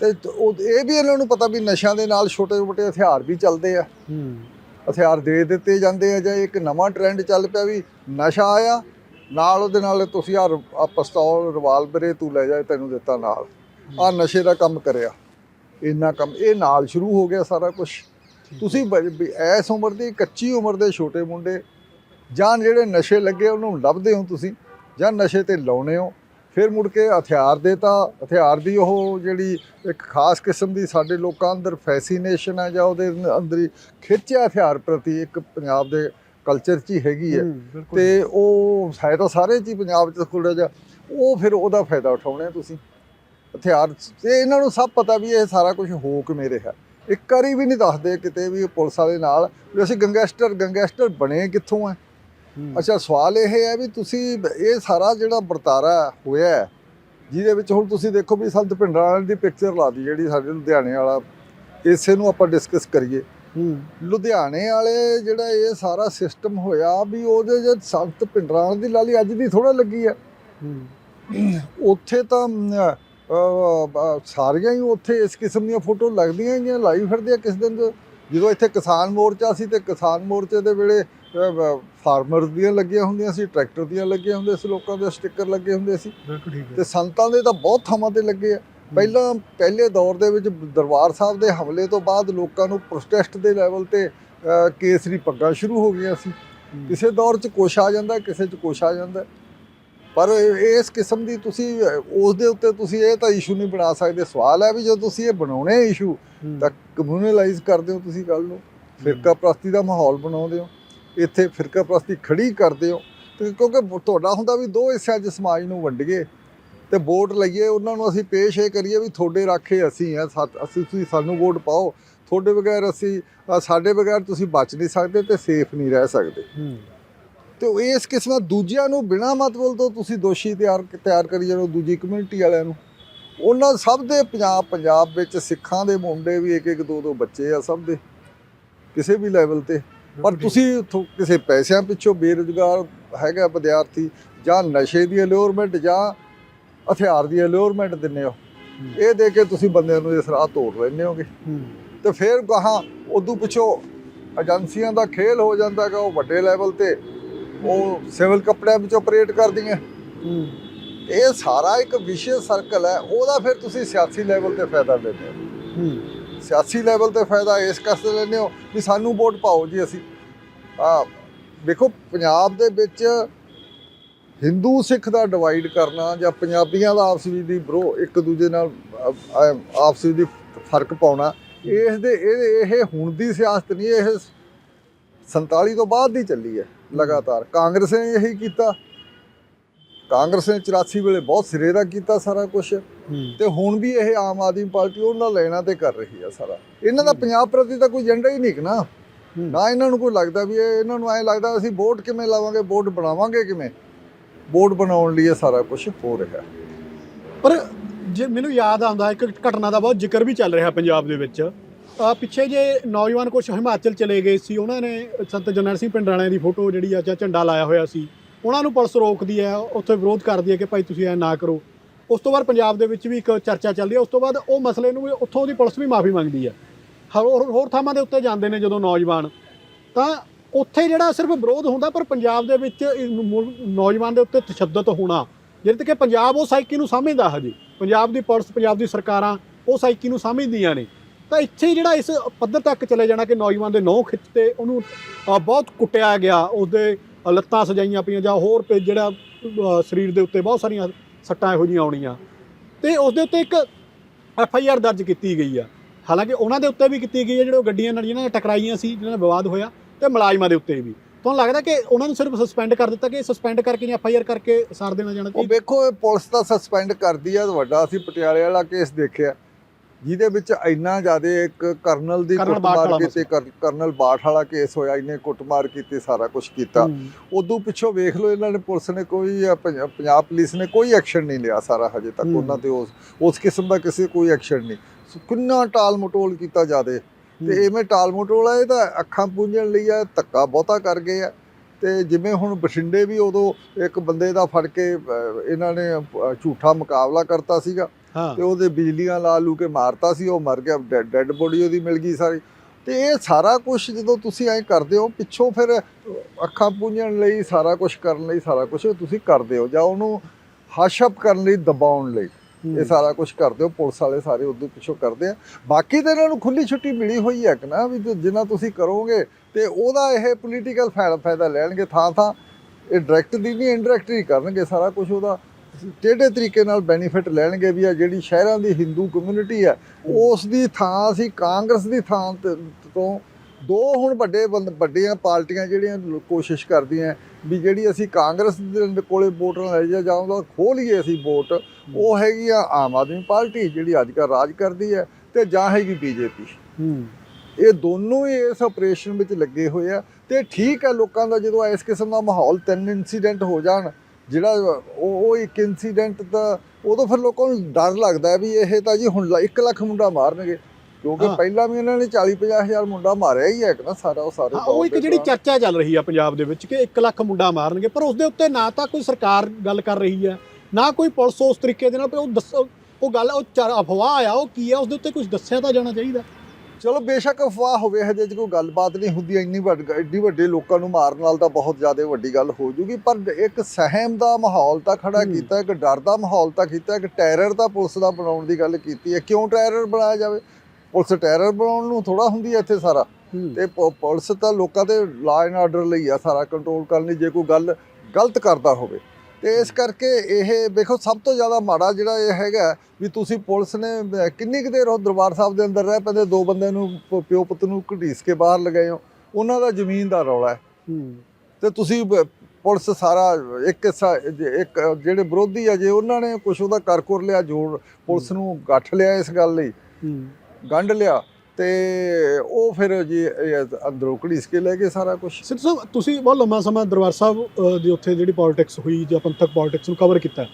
ਤੇ ਉਹ ਇਹ ਵੀ ਇਹਨਾਂ ਨੂੰ ਪਤਾ ਵੀ ਨਸ਼ਿਆਂ ਦੇ ਨਾਲ ਛੋਟੇ-ਛੋਟੇ ਹਥਿਆਰ ਵੀ ਚੱਲਦੇ ਆ। ਹਥਿਆਰ ਦੇ ਦਿੱਤੇ ਜਾਂਦੇ ਆ ਜਾਂ ਇੱਕ ਨਵਾਂ ਟ੍ਰੈਂਡ ਚੱਲ ਪਿਆ ਵੀ ਨਸ਼ਾ ਆਇਆ ਨਾਲ ਉਹਦੇ ਨਾਲ ਤੁਸੀਂ ਆ ਪਿਸਤੌਲ ਰਿਵਾਲਵਰ ਤੂੰ ਲੈ ਜਾ ਤੈਨੂੰ ਦਿੱਤਾ ਨਾਲ। ਆ ਨਸ਼ੇ ਦਾ ਕੰਮ ਕਰਿਆ। ਇੰਨਾ ਕੰਮ ਇਹ ਨਾਲ ਸ਼ੁਰੂ ਹੋ ਗਿਆ ਸਾਰਾ ਕੁਝ ਤੁਸੀਂ ਇਸ ਉਮਰ ਦੀ ਕੱਚੀ ਉਮਰ ਦੇ ਛੋਟੇ ਮੁੰਡੇ ਜਾਂ ਜਿਹੜੇ ਨਸ਼ੇ ਲੱਗੇ ਉਹਨੂੰ ਲੱਭਦੇ ਹੋ ਤੁਸੀਂ ਜਾਂ ਨਸ਼ੇ ਤੇ ਲਾਉਣੇ ਹੋ। ਫਿਰ ਮੁੜ ਕੇ ਹਥਿਆਰ ਦੇਤਾ ਹਥਿਆਰ ਦੀ ਉਹ ਜਿਹੜੀ ਇੱਕ ਖਾਸ ਕਿਸਮ ਦੀ ਸਾਡੇ ਲੋਕਾਂ ਅੰਦਰ ਫੈਸੀਨੇਸ਼ਨ ਹੈ ਜਾਂ ਉਹਦੇ ਅੰਦਰ ਹੀ ਖਿੱਚ ਹੈ ਹਥਿਆਰ ਪ੍ਰਤੀ ਇੱਕ ਪੰਜਾਬ ਦੇ ਕਲਚਰ 'ਚ ਹੀ ਹੈਗੀ ਹੈ। ਤੇ ਉਹ ਹੈ ਤਾਂ ਸਾਰੇ ਚ ਹੀ ਪੰਜਾਬ ਚ ਥੋੜਾ ਜਿਹਾ ਉਹ ਫਿਰ ਉਹਦਾ ਫਾਇਦਾ ਉਠਾਉਣੇ ਤੁਸੀਂ। ਹਥਿਆਰ ਤੇ ਇਹਨਾਂ ਨੂੰ ਸਭ ਪਤਾ ਵੀ ਇਹ ਸਾਰਾ ਕੁਝ ਹੋ ਕਿਵੇਂ ਰਿਹਾ ਇੱਕ ਵਾਰੀ ਵੀ ਨਹੀਂ ਦੱਸਦੇ ਕਿਤੇ ਵੀ ਪੁਲਿਸ ਵਾਲੇ ਨਾਲ ਵੀ ਅਸੀਂ ਗੰਗੈਸਟਰ ਗੰਗੈਸਟਰ ਬਣੇ ਕਿੱਥੋਂ ਆ? ਅੱਛਾ ਸਵਾਲ ਇਹ ਹੈ ਵੀ ਤੁਸੀਂ ਇਹ ਸਾਰਾ ਜਿਹੜਾ ਵਰਤਾਰਾ ਹੋਇਆ ਜਿਹਦੇ ਵਿੱਚ ਹੁਣ ਤੁਸੀਂ ਦੇਖੋ ਵੀ ਸੰਤ ਭਿੰਡਰਾਂ ਵਾਲੇ ਦੀ ਪਿਕਚਰ ਲਾ ਦੀ ਜਿਹੜੀ ਸਾਡੇ ਲੁਧਿਆਣੇ ਵਾਲਾ ਇਸੇ ਨੂੰ ਆਪਾਂ ਡਿਸਕਸ ਕਰੀਏ। ਲੁਧਿਆਣੇ ਵਾਲੇ ਜਿਹੜਾ ਇਹ ਸਾਰਾ ਸਿਸਟਮ ਹੋਇਆ ਵੀ ਉਹਦੇ ਜੇ ਸੰਤ ਪਿੰਡਰਾਂ ਦੀ ਲਾਲੀ ਅੱਜ ਦੀ ਥੋੜਾ ਲੱਗੀ ਆ ਹੂੰ। ਉੱਥੇ ਤਾਂ ਸਾਰੀਆਂ ਹੀ ਉੱਥੇ ਇਸ ਕਿਸਮ ਦੀਆਂ ਫੋਟੋ ਲੱਗਦੀਆਂ ਹੀ ਆ ਲਾਈ ਫਿਰਦੇ ਆ ਕਿਸ ਦਿਨ। ਜਦੋਂ ਇੱਥੇ ਕਿਸਾਨ ਮੋਰਚਾ ਸੀ ਤੇ ਕਿਸਾਨ ਮੋਰਚੇ ਦੇ ਵੇਲੇ ਫਾਰਮਰ ਦੀਆਂ ਲੱਗੀਆਂ ਹੁੰਦੀਆਂ ਸੀ ਟਰੈਕਟਰ ਦੀਆਂ ਲੱਗੀਆਂ ਹੁੰਦੀਆਂ ਸੀ ਲੋਕਾਂ ਦੇ ਸਟicker ਲੱਗੇ ਹੁੰਦੇ ਸੀ। ਬਿਲਕੁਲ ਠੀਕ ਤੇ ਸੰਤਾਂ ਦੇ ਤਾਂ ਬਹੁਤ ਥਾਵਾਂ ਤੇ ਲੱਗੇ ਆ। ਪਹਿਲਾਂ ਪਹਿਲੇ ਦੌਰ ਦੇ ਵਿੱਚ ਦਰਬਾਰ ਸਾਹਿਬ ਦੇ ਹਮਲੇ ਤੋਂ ਬਾਅਦ ਲੋਕਾਂ ਨੂੰ ਪ੍ਰੋਟੈਸਟ ਦੇ ਲੈਵਲ ਤੇ ਕੇਸਰੀ ਪੱਗਾਂ ਸ਼ੁਰੂ ਹੋ ਗਈਆਂ ਸੀ। ਕਿਸੇ ਦੌਰ 'ਚ ਕੁਛ ਆ ਜਾਂਦਾ ਕਿਸੇ 'ਚ ਕੁਛ ਆ ਜਾਂਦਾ। ਪਰ ਇਸ ਕਿਸਮ ਦੀ ਤੁਸੀਂ ਉਸ ਦੇ ਉੱਤੇ ਤੁਸੀਂ ਇਹ ਤਾਂ ਇਸ਼ੂ ਨਹੀਂ ਬਣਾ ਸਕਦੇ। ਸਵਾਲ ਹੈ ਵੀ ਜਦੋਂ ਤੁਸੀਂ ਇਹ ਬਣਾਉਣੇ ਇਸ਼ੂ ਤਾਂ ਕਮਿਊਨਲਾਈਜ਼ ਕਰਦੇ ਹੋ ਤੁਸੀਂ ਗੱਲ ਨੂੰ। ਫਿਰਕਾ ਪ੍ਰਸਤੀ ਦਾ ਮਾਹੌਲ ਬਣਾਉਂਦੇ ਹੋ। ਇੱਥੇ ਫਿਰਕਾ ਪ੍ਰਸਤੀ ਖੜੀ ਕਰਦੇ ਹੋ। ਤੇ ਕਿਉਂਕਿ ਤੁਹਾਡਾ ਹੁੰਦਾ ਵੀ ਦੋ ਹਿੱਸਿਆਂ 'ਚ ਸਮਾਜ ਨੂੰ ਵੰਡੀਏ ਤੇ ਵੋਟ ਲਈਏ ਉਹਨਾਂ ਨੂੰ ਅਸੀਂ ਪੇਸ਼ ਇਹ ਕਰੀਏ ਵੀ ਤੁਹਾਡੇ ਰਾਖੇ ਅਸੀਂ ਆ ਅਸੀਂ ਤੁਸੀਂ ਸਾਨੂੰ ਵੋਟ ਪਾਓ। ਤੁਹਾਡੇ ਬਗੈਰ ਅਸੀਂ ਸਾਡੇ ਬਗੈਰ ਤੁਸੀਂ ਬਚ ਨਹੀਂ ਸਕਦੇ ਤੇ ਸੇਫ ਨਹੀਂ ਰਹਿ ਸਕਦੇ। ਤੇ ਇਸ ਕਿਸਮ ਦਾ ਦੂਜਿਆਂ ਨੂੰ ਬਿਨਾਂ ਮਤਲਬ ਤੋਂ ਤੁਸੀਂ ਦੋਸ਼ੀ ਤਿਆਰ ਤਿਆਰ ਕਰੀ ਜਾਂਦੇ ਹੋ ਦੂਜੀ ਕਮਿਊਨਿਟੀ ਵਾਲਿਆਂ ਨੂੰ। ਉਹਨਾਂ ਸਭ ਦੇ ਪੰਜਾਬ ਪੰਜਾਬ ਵਿੱਚ ਸਿੱਖਾਂ ਦੇ ਮੁੰਡੇ ਵੀ ਇੱਕ ਇੱਕ ਦੋ ਦੋ ਬੱਚੇ ਆ ਸਭ ਦੇ। ਕਿਸੇ ਵੀ ਲੈਵਲ ਤੇ। ਪਰ ਤੁਸੀਂ ਉੱਥੋਂ ਕਿਸੇ ਪੈਸਿਆਂ ਪਿੱਛੋਂ ਬੇਰੁਜ਼ਗਾਰ ਹੈਗਾ ਵਿਦਿਆਰਥੀ ਜਾਂ ਨਸ਼ੇ ਦੀ ਅਲਿਓਰਮੈਂਟ ਜਾਂ ਹਥਿਆਰ ਦੀ ਅਲਿਓਰਮੈਂਟ ਦਿੰਦੇ ਹੋ ਇਹ ਦੇ ਕੇ ਤੁਸੀਂ ਬੰਦਿਆਂ ਨੂੰ ਇਸ ਰਾਹ ਤੋੜ ਲੈਂਦੇ ਹੋਗੇ। ਤੇ ਫਿਰ ਗਾਹਾਂ ਉਦੋਂ ਪਿੱਛੋਂ ਏਜੰਸੀਆਂ ਦਾ ਖੇਲ ਹੋ ਜਾਂਦਾ ਹੈਗਾ ਉਹ ਵੱਡੇ ਲੈਵਲ ਤੇ ਉਹ ਸਿਵਲ ਕੱਪੜਿਆਂ ਵਿੱਚ ਆਪਰੇਟ ਕਰਦੀਆਂ। ਇਹ ਸਾਰਾ ਇੱਕ ਵਿਸ਼ੇ ਸਰਕਲ ਹੈ ਉਹਦਾ ਫਿਰ ਤੁਸੀਂ ਸਿਆਸੀ ਲੈਵਲ ਤੇ ਫਾਇਦਾ ਲੈਂਦੇ ਹੂੰ। ਸਿਆਸੀ ਲੈਵਲ ਤੇ ਫਾਇਦਾ ਇਸ ਕਰਕੇ ਲੈਂਦੇ ਹੋ ਵੀ ਸਾਨੂੰ ਵੋਟ ਪਾਓ ਜੀ ਅਸੀਂ। ਆ ਦੇਖੋ ਪੰਜਾਬ ਦੇ ਵਿੱਚ ਹਿੰਦੂ ਸਿੱਖ ਦਾ ਡਿਵਾਈਡ ਕਰਨਾ ਜਾਂ ਪੰਜਾਬੀਆਂ ਦਾ ਆਪਸ ਵਿੱਚ ਦੀ ਬਰੋ ਇੱਕ ਦੂਜੇ ਨਾਲ ਆਪਸ ਵਿੱਚ ਦੀ ਫ਼ਰਕ ਪਾਉਣਾ, ਇਸ ਦੇ, ਇਹ ਇਹ ਹੁਣ ਦੀ ਸਿਆਸਤ ਨਹੀਂ, ਇਹ 47 ਤੋਂ ਬਾਅਦ ਦੀ ਚੱਲੀ ਹੈ, ਲਗਾਤਾਰ। ਕਾਂਗਰਸ ਨੇ ਇਹੀ ਕੀਤਾ। ਕਾਂਗਰਸ ਨੇ 84 ਵੇਲੇ ਬਹੁਤ ਸਿਰੇ ਦਾ ਕੀਤਾ ਸਾਰਾ ਕੁਝ ਤੇ ਹੁਣ ਵੀ ਇਹ ਆਮ ਆਦਮੀ ਪਾਰਟੀ ਉਹਨਾਂ ਲੈਣਾ ਤੇ ਕਰ ਰਹੀ ਆ ਸਾਰਾ। ਇਹਨਾਂ ਦਾ ਪੰਜਾਬ ਪ੍ਰਤੀ ਤਾਂ ਕੋਈ ਏਜੰਡਾ ਹੀ ਨਹੀਂ ਕਿ ਨਾ। ਨਾ ਇਹਨਾਂ ਨੂੰ ਕੋਈ ਲੱਗਦਾ ਵੀ ਇਹ ਇਹਨਾਂ ਨੂੰ ਐ ਲੱਗਦਾ ਅਸੀਂ ਵੋਟ ਕਿਵੇਂ ਲਾਵਾਂਗੇ ਵੋਟ ਬਣਾਵਾਂਗੇ ਕਿਵੇਂ? ਵੋਟ ਬਣਾਉਣ ਲਈ ਇਹ ਸਾਰਾ ਕੁਝ ਹੋ ਰਿਹਾ। ਪਰ ਜੇ ਮੈਨੂੰ ਯਾਦ ਆਉਂਦਾ ਇੱਕ ਘਟਨਾ ਦਾ ਬਹੁਤ ਜ਼ਿਕਰ ਵੀ ਚੱਲ ਰਿਹਾ ਪੰਜਾਬ ਦੇ ਵਿੱਚ। ਆ ਪਿੱਛੇ ਜੇ ਨੌਜਵਾਨ ਕੁਝ ਹਿਮਾਚਲ ਚਲੇ ਗਏ ਸੀ ਉਹਨਾਂ ਨੇ ਸੰਤ ਜਰਨੈਲ ਸਿੰਘ ਪਿੰਡ ਵਾਲਿਆਂ ਦੀ ਫੋਟੋ ਜਿਹੜੀ ਆ ਝੰਡਾ ਲਾਇਆ ਹੋਇਆ ਸੀ। ਉਹਨਾਂ ਨੂੰ ਪੁਲਿਸ ਰੋਕਦੀ ਹੈ, ਉੱਥੇ ਵਿਰੋਧ ਕਰਦੀ ਹੈ ਕਿ ਭਾਈ ਤੁਸੀਂ ਐ ਨਾ ਕਰੋ। ਉਸ ਤੋਂ ਬਾਅਦ ਪੰਜਾਬ ਦੇ ਵਿੱਚ ਵੀ ਇੱਕ ਚਰਚਾ ਚੱਲਦੀ ਹੈ, ਉਸ ਤੋਂ ਬਾਅਦ ਉਹ ਮਸਲੇ ਨੂੰ ਵੀ ਉੱਥੋਂ ਦੀ ਪੁਲਿਸ ਵੀ ਮਾਫੀ ਮੰਗਦੀ ਹੈ। ਹੋਰ ਹੋਰ ਥਾਵਾਂ ਦੇ ਉੱਤੇ ਜਾਂਦੇ ਨੇ ਜਦੋਂ ਨੌਜਵਾਨ। ਤਾਂ ਉੱਥੇ ਜਿਹੜਾ ਸਿਰਫ ਵਿਰੋਧ ਹੁੰਦਾ, ਪਰ ਪੰਜਾਬ ਦੇ ਵਿੱਚ ਨੌਜਵਾਨ ਦੇ ਉੱਤੇ ਤਸ਼ੱਦਦ ਹੋਣਾ, ਜਿਹਦੇ ਕਿ ਪੰਜਾਬ ਉਹ ਸਾਈਕੀ ਨੂੰ ਸਮਝਦਾ ਹਜੇ। ਪੰਜਾਬ ਦੀ ਪੁਲਿਸ, ਪੰਜਾਬ ਦੀ ਸਰਕਾਰਾਂ ਉਹ ਸਾਈਕੀ ਨੂੰ ਸਮਝਦੀਆਂ ਨੇ। ਤਾਂ ਇੱਥੇ ਹੀ ਜਿਹੜਾ ਇਸ ਪੱਧਰ ਤੱਕ ਚਲੇ ਜਾਣਾ ਕਿ ਨੌਜਵਾਨ ਦੇ ਨੌ ਖਿੱਚ ਤੇ ਉਹਨੂੰ ਬਹੁਤ ਕੁੱਟਿਆ ਗਿਆ ਉਹਦੇ ਲੱਤਾਂ ਸਜਾਈਆਂ ਪਈਆਂ ਜਾਂ ਹੋਰ ਤੇ ਜਿਹੜਾ ਸਰੀਰ ਦੇ ਉੱਤੇ ਬਹੁਤ ਸਾਰੀਆਂ ਸੱਟਾਂ ਇਹੋ ਜਿਹੀਆਂ ਆਉਣੀਆਂ। ਤੇ ਉਸ ਦੇ ਉੱਤੇ ਇੱਕ ਐਫ ਆਈ ਆਰ ਦਰਜ ਕੀਤੀ ਗਈ ਆ। ਹਾਲਾਂਕਿ ਉਹਨਾਂ ਦੇ ਉੱਤੇ ਵੀ ਕੀਤੀ ਗਈ ਹੈ ਜਿਹੜੇ ਉਹ ਗੱਡੀਆਂ ਨਾਲ ਜਿਹਨਾਂ ਨਾਲ ਟਕਰਾਈਆਂ ਸੀ ਜਿਹਨਾਂ ਨਾਲ ਵਿਵਾਦ ਹੋਇਆ ਤੇ ਮੁਲਾਜ਼ਮਾਂ ਦੇ ਉੱਤੇ ਵੀ। ਤੁਹਾਨੂੰ ਲੱਗਦਾ ਕਿ ਉਹਨਾਂ ਨੂੰ ਸਿਰਫ ਸਸਪੈਂਡ ਕਰ ਦਿੱਤਾ ਕਿ ਸਸਪੈਂਡ ਕਰਕੇ ਜਾਂ ਐਫ ਆਈ ਆਰ ਕਰਕੇ ਸਾਰ ਦੇਣਾ ਜਾਣਾ ਉਹ ਚਾਹੀਦਾ? ਵੇਖੋ ਇਹ ਪੁਲਿਸ ਤਾਂ ਸਸਪੈਂਡ ਕਰਦੀ ਆ ਵੱਡਾ ਅਸੀਂ ਪਟਿਆਲੇ ਵਾਲਾ ਕੇਸ ਦੇਖਿਆ। ਜਿਹਦੇ ਵਿੱਚ ਇੰਨਾ ਜ਼ਿਆਦਾ ਇੱਕ ਕਰਨਲ ਦੀ ਕੁੱਟਮਾਰ ਕੀਤੀ ਕਰ- ਕਰਨਲ ਬਾਠ ਵਾਲਾ ਕੇਸ ਹੋਇਆ ਇਹਨੇ ਕੁੱਟਮਾਰ ਕੀਤੀ ਸਾਰਾ ਕੁਝ ਕੀਤਾ। ਉਦੋਂ ਪਿੱਛੋਂ ਵੇਖ ਲਓ ਇਹਨਾਂ ਨੇ ਪੁਲਿਸ ਨੇ ਕੋਈ ਪੰਜਾਬ ਪੁਲਿਸ ਨੇ ਕੋਈ ਐਕਸ਼ਨ ਨਹੀਂ ਲਿਆ ਸਾਰਾ ਹਜੇ ਤੱਕ। ਉਹਨਾਂ ਤੇ ਉਸ ਉਸ ਕਿਸਮ ਦਾ ਕਿਸੇ ਕੋਈ ਐਕਸ਼ਨ ਨਹੀਂ। ਕਿੰਨਾ ਟਾਲ ਮਟੋਲ ਕੀਤਾ ਜਾਦੇ ਤੇ ਐਵੇਂ ਟਾਲ ਮਟੋਲ ਆ ਇਹ ਤਾਂ ਅੱਖਾਂ ਪੂੰਝਣ ਲਈ ਆ ਧੱਕਾ ਬਹੁਤਾ ਕਰ ਗਏ ਆ। ਤੇ ਜਿਵੇਂ ਹੁਣ ਬਠਿੰਡੇ ਵੀ ਉਦੋਂ ਇੱਕ ਬੰਦੇ ਦਾ ਫੜ ਕੇ ਇਹਨਾਂ ਨੇ ਝੂਠਾ ਮੁਕਾਬਲਾ ਕਰਤਾ ਸੀਗਾ। ਤੇ ਉਹਦੇ ਬਿਜਲੀਆਂ ਲਾ ਲੂ ਕੇ ਮਾਰਤਾ ਸੀ ਉਹ ਮਰ ਗਿਆ ਡੈੱਡ ਬੋਡੀ ਉਹਦੀ ਮਿਲ ਗਈ ਸਾਰੀ। ਤੇ ਇਹ ਸਾਰਾ ਕੁਝ ਜਦੋਂ ਤੁਸੀਂ ਐਂ ਕਰਦੇ ਹੋ ਪਿੱਛੋਂ ਫਿਰ ਅੱਖਾਂ ਪੂੰਝਣ ਲਈ ਸਾਰਾ ਕੁਝ ਕਰਨ ਲਈ ਸਾਰਾ ਕੁਝ ਤੁਸੀਂ ਕਰਦੇ ਹੋ ਜਾਂ ਉਹਨੂੰ ਹਸ਼ਪ ਕਰਨ ਲਈ ਦਬਾਉਣ ਲਈ ਇਹ ਸਾਰਾ ਕੁਝ ਕਰਦੇ ਹੋ ਪੁਲਿਸ ਵਾਲੇ ਸਾਰੇ ਉਦੋਂ ਪਿੱਛੋਂ ਕਰਦੇ ਆ। ਬਾਕੀ ਤਾਂ ਇਹਨਾਂ ਨੂੰ ਖੁੱਲੀ ਛੁੱਟੀ ਮਿਲੀ ਹੋਈ ਹੈ ਕਿ ਨਾ ਵੀ ਜਿੰਨਾ ਤੁਸੀਂ ਕਰੋਗੇ ਤੇ ਉਹਦਾ ਇਹ ਪੋਲੀਟੀਕਲ ਫਾਇਦਾ ਫਾਇਦਾ ਲੈਣਗੇ ਥਾਂ ਥਾਂ ਇਹ ਡਾਇਰੈਕਟ ਦੀ ਨਹੀਂ ਇਨਡਾਇਰੈਕਟ ਹੀ ਕਰਨਗੇ ਸਾਰਾ ਕੁਝ ਉਹਦਾ। ਟੇਢੇ ਤਰੀਕੇ ਨਾਲ ਬੈਨੀਫਿਟ ਲੈਣਗੇ ਵੀ ਆ ਜਿਹੜੀ ਸ਼ਹਿਰਾਂ ਦੀ ਹਿੰਦੂ ਕਮਿਊਨਿਟੀ ਆ ਉਸ ਦੀ ਥਾਂ ਅਸੀਂ ਕਾਂਗਰਸ ਦੀ ਥਾਂ ਤੇ- ਦੋ ਹੁਣ ਵੱਡੇ ਵੱਡੀਆਂ ਪਾਰਟੀਆਂ ਜਿਹੜੀਆਂ ਕੋਸ਼ਿਸ਼ ਕਰਦੀਆਂ ਵੀ ਜਿਹੜੀ ਅਸੀਂ ਕਾਂਗਰਸ ਦੇ ਕੋਲੇ ਵੋਟ ਲੈ ਜਾ ਜਾਉਂਦਾ ਖੋਹ ਲਈਏ ਅਸੀਂ ਵੋਟ ਉਹ ਹੈਗੀ ਆ ਆਮ ਆਦਮੀ ਪਾਰਟੀ ਜਿਹੜੀ ਅੱਜ ਕੱਲ੍ਹ ਰਾਜ ਕਰਦੀ ਹੈ ਤੇ ਜਾਂ ਹੈਗੀ ਬੀਜੇਪੀ। ਇਹ ਦੋਨੋਂ ਹੀ ਇਸ ਆਪਰੇਸ਼ਨ ਵਿੱਚ ਲੱਗੇ ਹੋਏ ਆ ਤੇ ਠੀਕ ਹੈ ਲੋਕਾਂ ਦਾ ਜਦੋਂ ਇਸ ਕਿਸਮ ਦਾ ਮਾਹੌਲ ਤਿੰਨ ਇਨਸੀਡੈਂਟ ਹੋ ਜਾਣ ਜਿਹੜਾ ਉਹ ਉਹ ਇੱਕ ਇਨਸੀਡੈਂਟ ਤਾਂ ਉਦੋਂ ਫਿਰ ਲੋਕਾਂ ਨੂੰ ਡਰ ਲੱਗਦਾ ਵੀ ਇਹ ਤਾਂ ਜੀ ਹੁਣ 1 ਲੱਖ ਮੁੰਡਾ ਮਾਰਨਗੇ ਕਿਉਂਕਿ। ਪਹਿਲਾਂ ਵੀ ਇਹਨਾਂ ਨੇ 40 50 ਹਜ਼ਾਰ ਮੁੰਡਾ ਮਾਰਿਆ ਹੀ ਹੈ ਕਿ ਨਾ ਸਾਰਾ ਉਹ ਸਾਰੇ ਉਹ ਇੱਕ ਦੇ ਜਿਹੜੀ। ਚਰਚਾ ਚੱਲ ਰਹੀ ਆ ਪੰਜਾਬ ਦੇ ਵਿੱਚ ਕਿ 1 ਲੱਖ ਮੁੰਡਾ ਮਾਰਨਗੇ ਪਰ ਉਸ ਦੇ ਉੱਤੇ ਨਾ ਤਾਂ ਕੋਈ ਸਰਕਾਰ ਗੱਲ ਕਰ ਰਹੀ ਹੈ ਨਾ ਕੋਈ ਪੁਲਿਸ ਉਸ ਤਰੀਕੇ ਦੇ ਨਾਲ ਉਹ ਦੱਸੋ ਉਹ ਗੱਲ ਉਹ ਅਫਵਾਹ ਆ ਉਹ ਕੀ ਆ ਉਸ ਦੇ ਉੱਤੇ ਕੁਝ ਦੱਸਿਆ ਤਾਂ ਜਾਣਾ ਚਾਹੀਦਾ ਚਲੋ ਬੇਸ਼ੱਕ ਅਫਵਾਹ ਹੋਵੇ ਹਜੇ ਚ ਕੋਈ ਗੱਲਬਾਤ ਨਹੀਂ ਹੁੰਦੀ ਇੰਨੀ ਵੱਡ ਐਡੀ ਵੱਡੇ ਲੋਕਾਂ ਨੂੰ ਮਾਰਨ ਨਾਲ ਤਾਂ ਬਹੁਤ ਜ਼ਿਆਦਾ ਵੱਡੀ ਗੱਲ ਹੋ ਜੂਗੀ ਪਰ ਇੱਕ ਸਹਿਮ ਦਾ ਮਾਹੌਲ ਤਾਂ ਖੜਾ। ਕੀਤਾ ਇੱਕ ਡਰ ਦਾ ਮਾਹੌਲ ਤਾਂ ਕੀਤਾ ਇੱਕ ਟੈਰਰ ਦਾ ਪੁਲਿਸ ਦਾ ਬਣਾਉਣ ਦੀ ਗੱਲ ਕੀਤੀ ਹੈ। ਕਿਉਂ ਟੈਰਰ ਬਣਾਇਆ ਜਾਵੇ? ਪੁਲਿਸ ਟੈਰਰ ਬਣਾਉਣ ਨੂੰ ਥੋੜਾ ਹੁੰਦੀ ਹੈ ਇੱਥੇ ਸਾਰਾ। ਤੇ ਪੁਲਿਸ ਤਾਂ ਲੋਕਾਂ ਦੇ ਲਾ ਐਂਡ ਆਰਡਰ ਲਈ ਆ ਸਾਰਾ ਕੰਟਰੋਲ ਕਰਨ ਲਈ ਜੇ ਕੋਈ ਗੱਲ ਗਲਤ ਕਰਦਾ ਹੋਵੇ। ਤੇ ਇਸ ਕਰਕੇ ਇਹ ਵੇਖੋ ਸਭ ਤੋਂ ਜ਼ਿਆਦਾ ਮਾੜਾ ਜਿਹੜਾ ਇਹ ਹੈਗਾ ਵੀ ਤੁਸੀਂ ਪੁਲਿਸ ਨੇ ਕਿੰਨੀ ਕੁ ਦੇਰ ਉਹ ਦਰਬਾਰ ਸਾਹਿਬ ਦੇ ਅੰਦਰ ਰਹਿ ਪੈਂਦੇ ਦੋ ਬੰਦੇ ਨੂੰ ਪਿਓ ਪੁੱਤ ਨੂੰ ਘੜੀਸ ਕੇ ਬਾਹਰ ਲਗਾਏ ਹੋ ਉਹਨਾਂ ਦਾ ਜ਼ਮੀਨ ਦਾ ਰੌਲਾ ਹੈ। ਤੇ ਤੁਸੀਂ ਪੁਲਿਸ ਸਾਰਾ ਇੱਕ ਇੱਕ ਜਿਹੜੇ ਵਿਰੋਧੀ ਆ ਜੇ ਉਹਨਾਂ ਨੇ ਕੁਝ ਉਹਦਾ ਕਰ ਕੁਰ ਲਿਆ ਜੋੜ ਪੁਲਿਸ ਨੂੰ ਗੱਠ ਲਿਆ ਇਸ ਗੱਲ ਲਈ ਗੰਢ ਲਿਆ ਤੇ ਉਹ ਫਿਰ ਜੀ ਅੰਦਰੋਂ ਘੜੀਸ ਕੇ ਲੈ ਗਏ ਸਾਰਾ ਕੁਝ ਸਿੱਧੂ ਸਾਹਿਬ ਤੁਸੀਂ ਬਹੁਤ ਲੰਮਾ ਸਮਾਂ ਦਰਬਾਰ ਸਾਹਿਬ ਦੀ ਉੱਥੇ ਜਿਹੜੀ ਪੋਲਿਟਿਕਸ ਹੋਈ ਜਾਂ ਪੰਥਕ ਪੋਲਿਟਿਕਸ ਨੂੰ ਕਵਰ ਕੀਤਾ।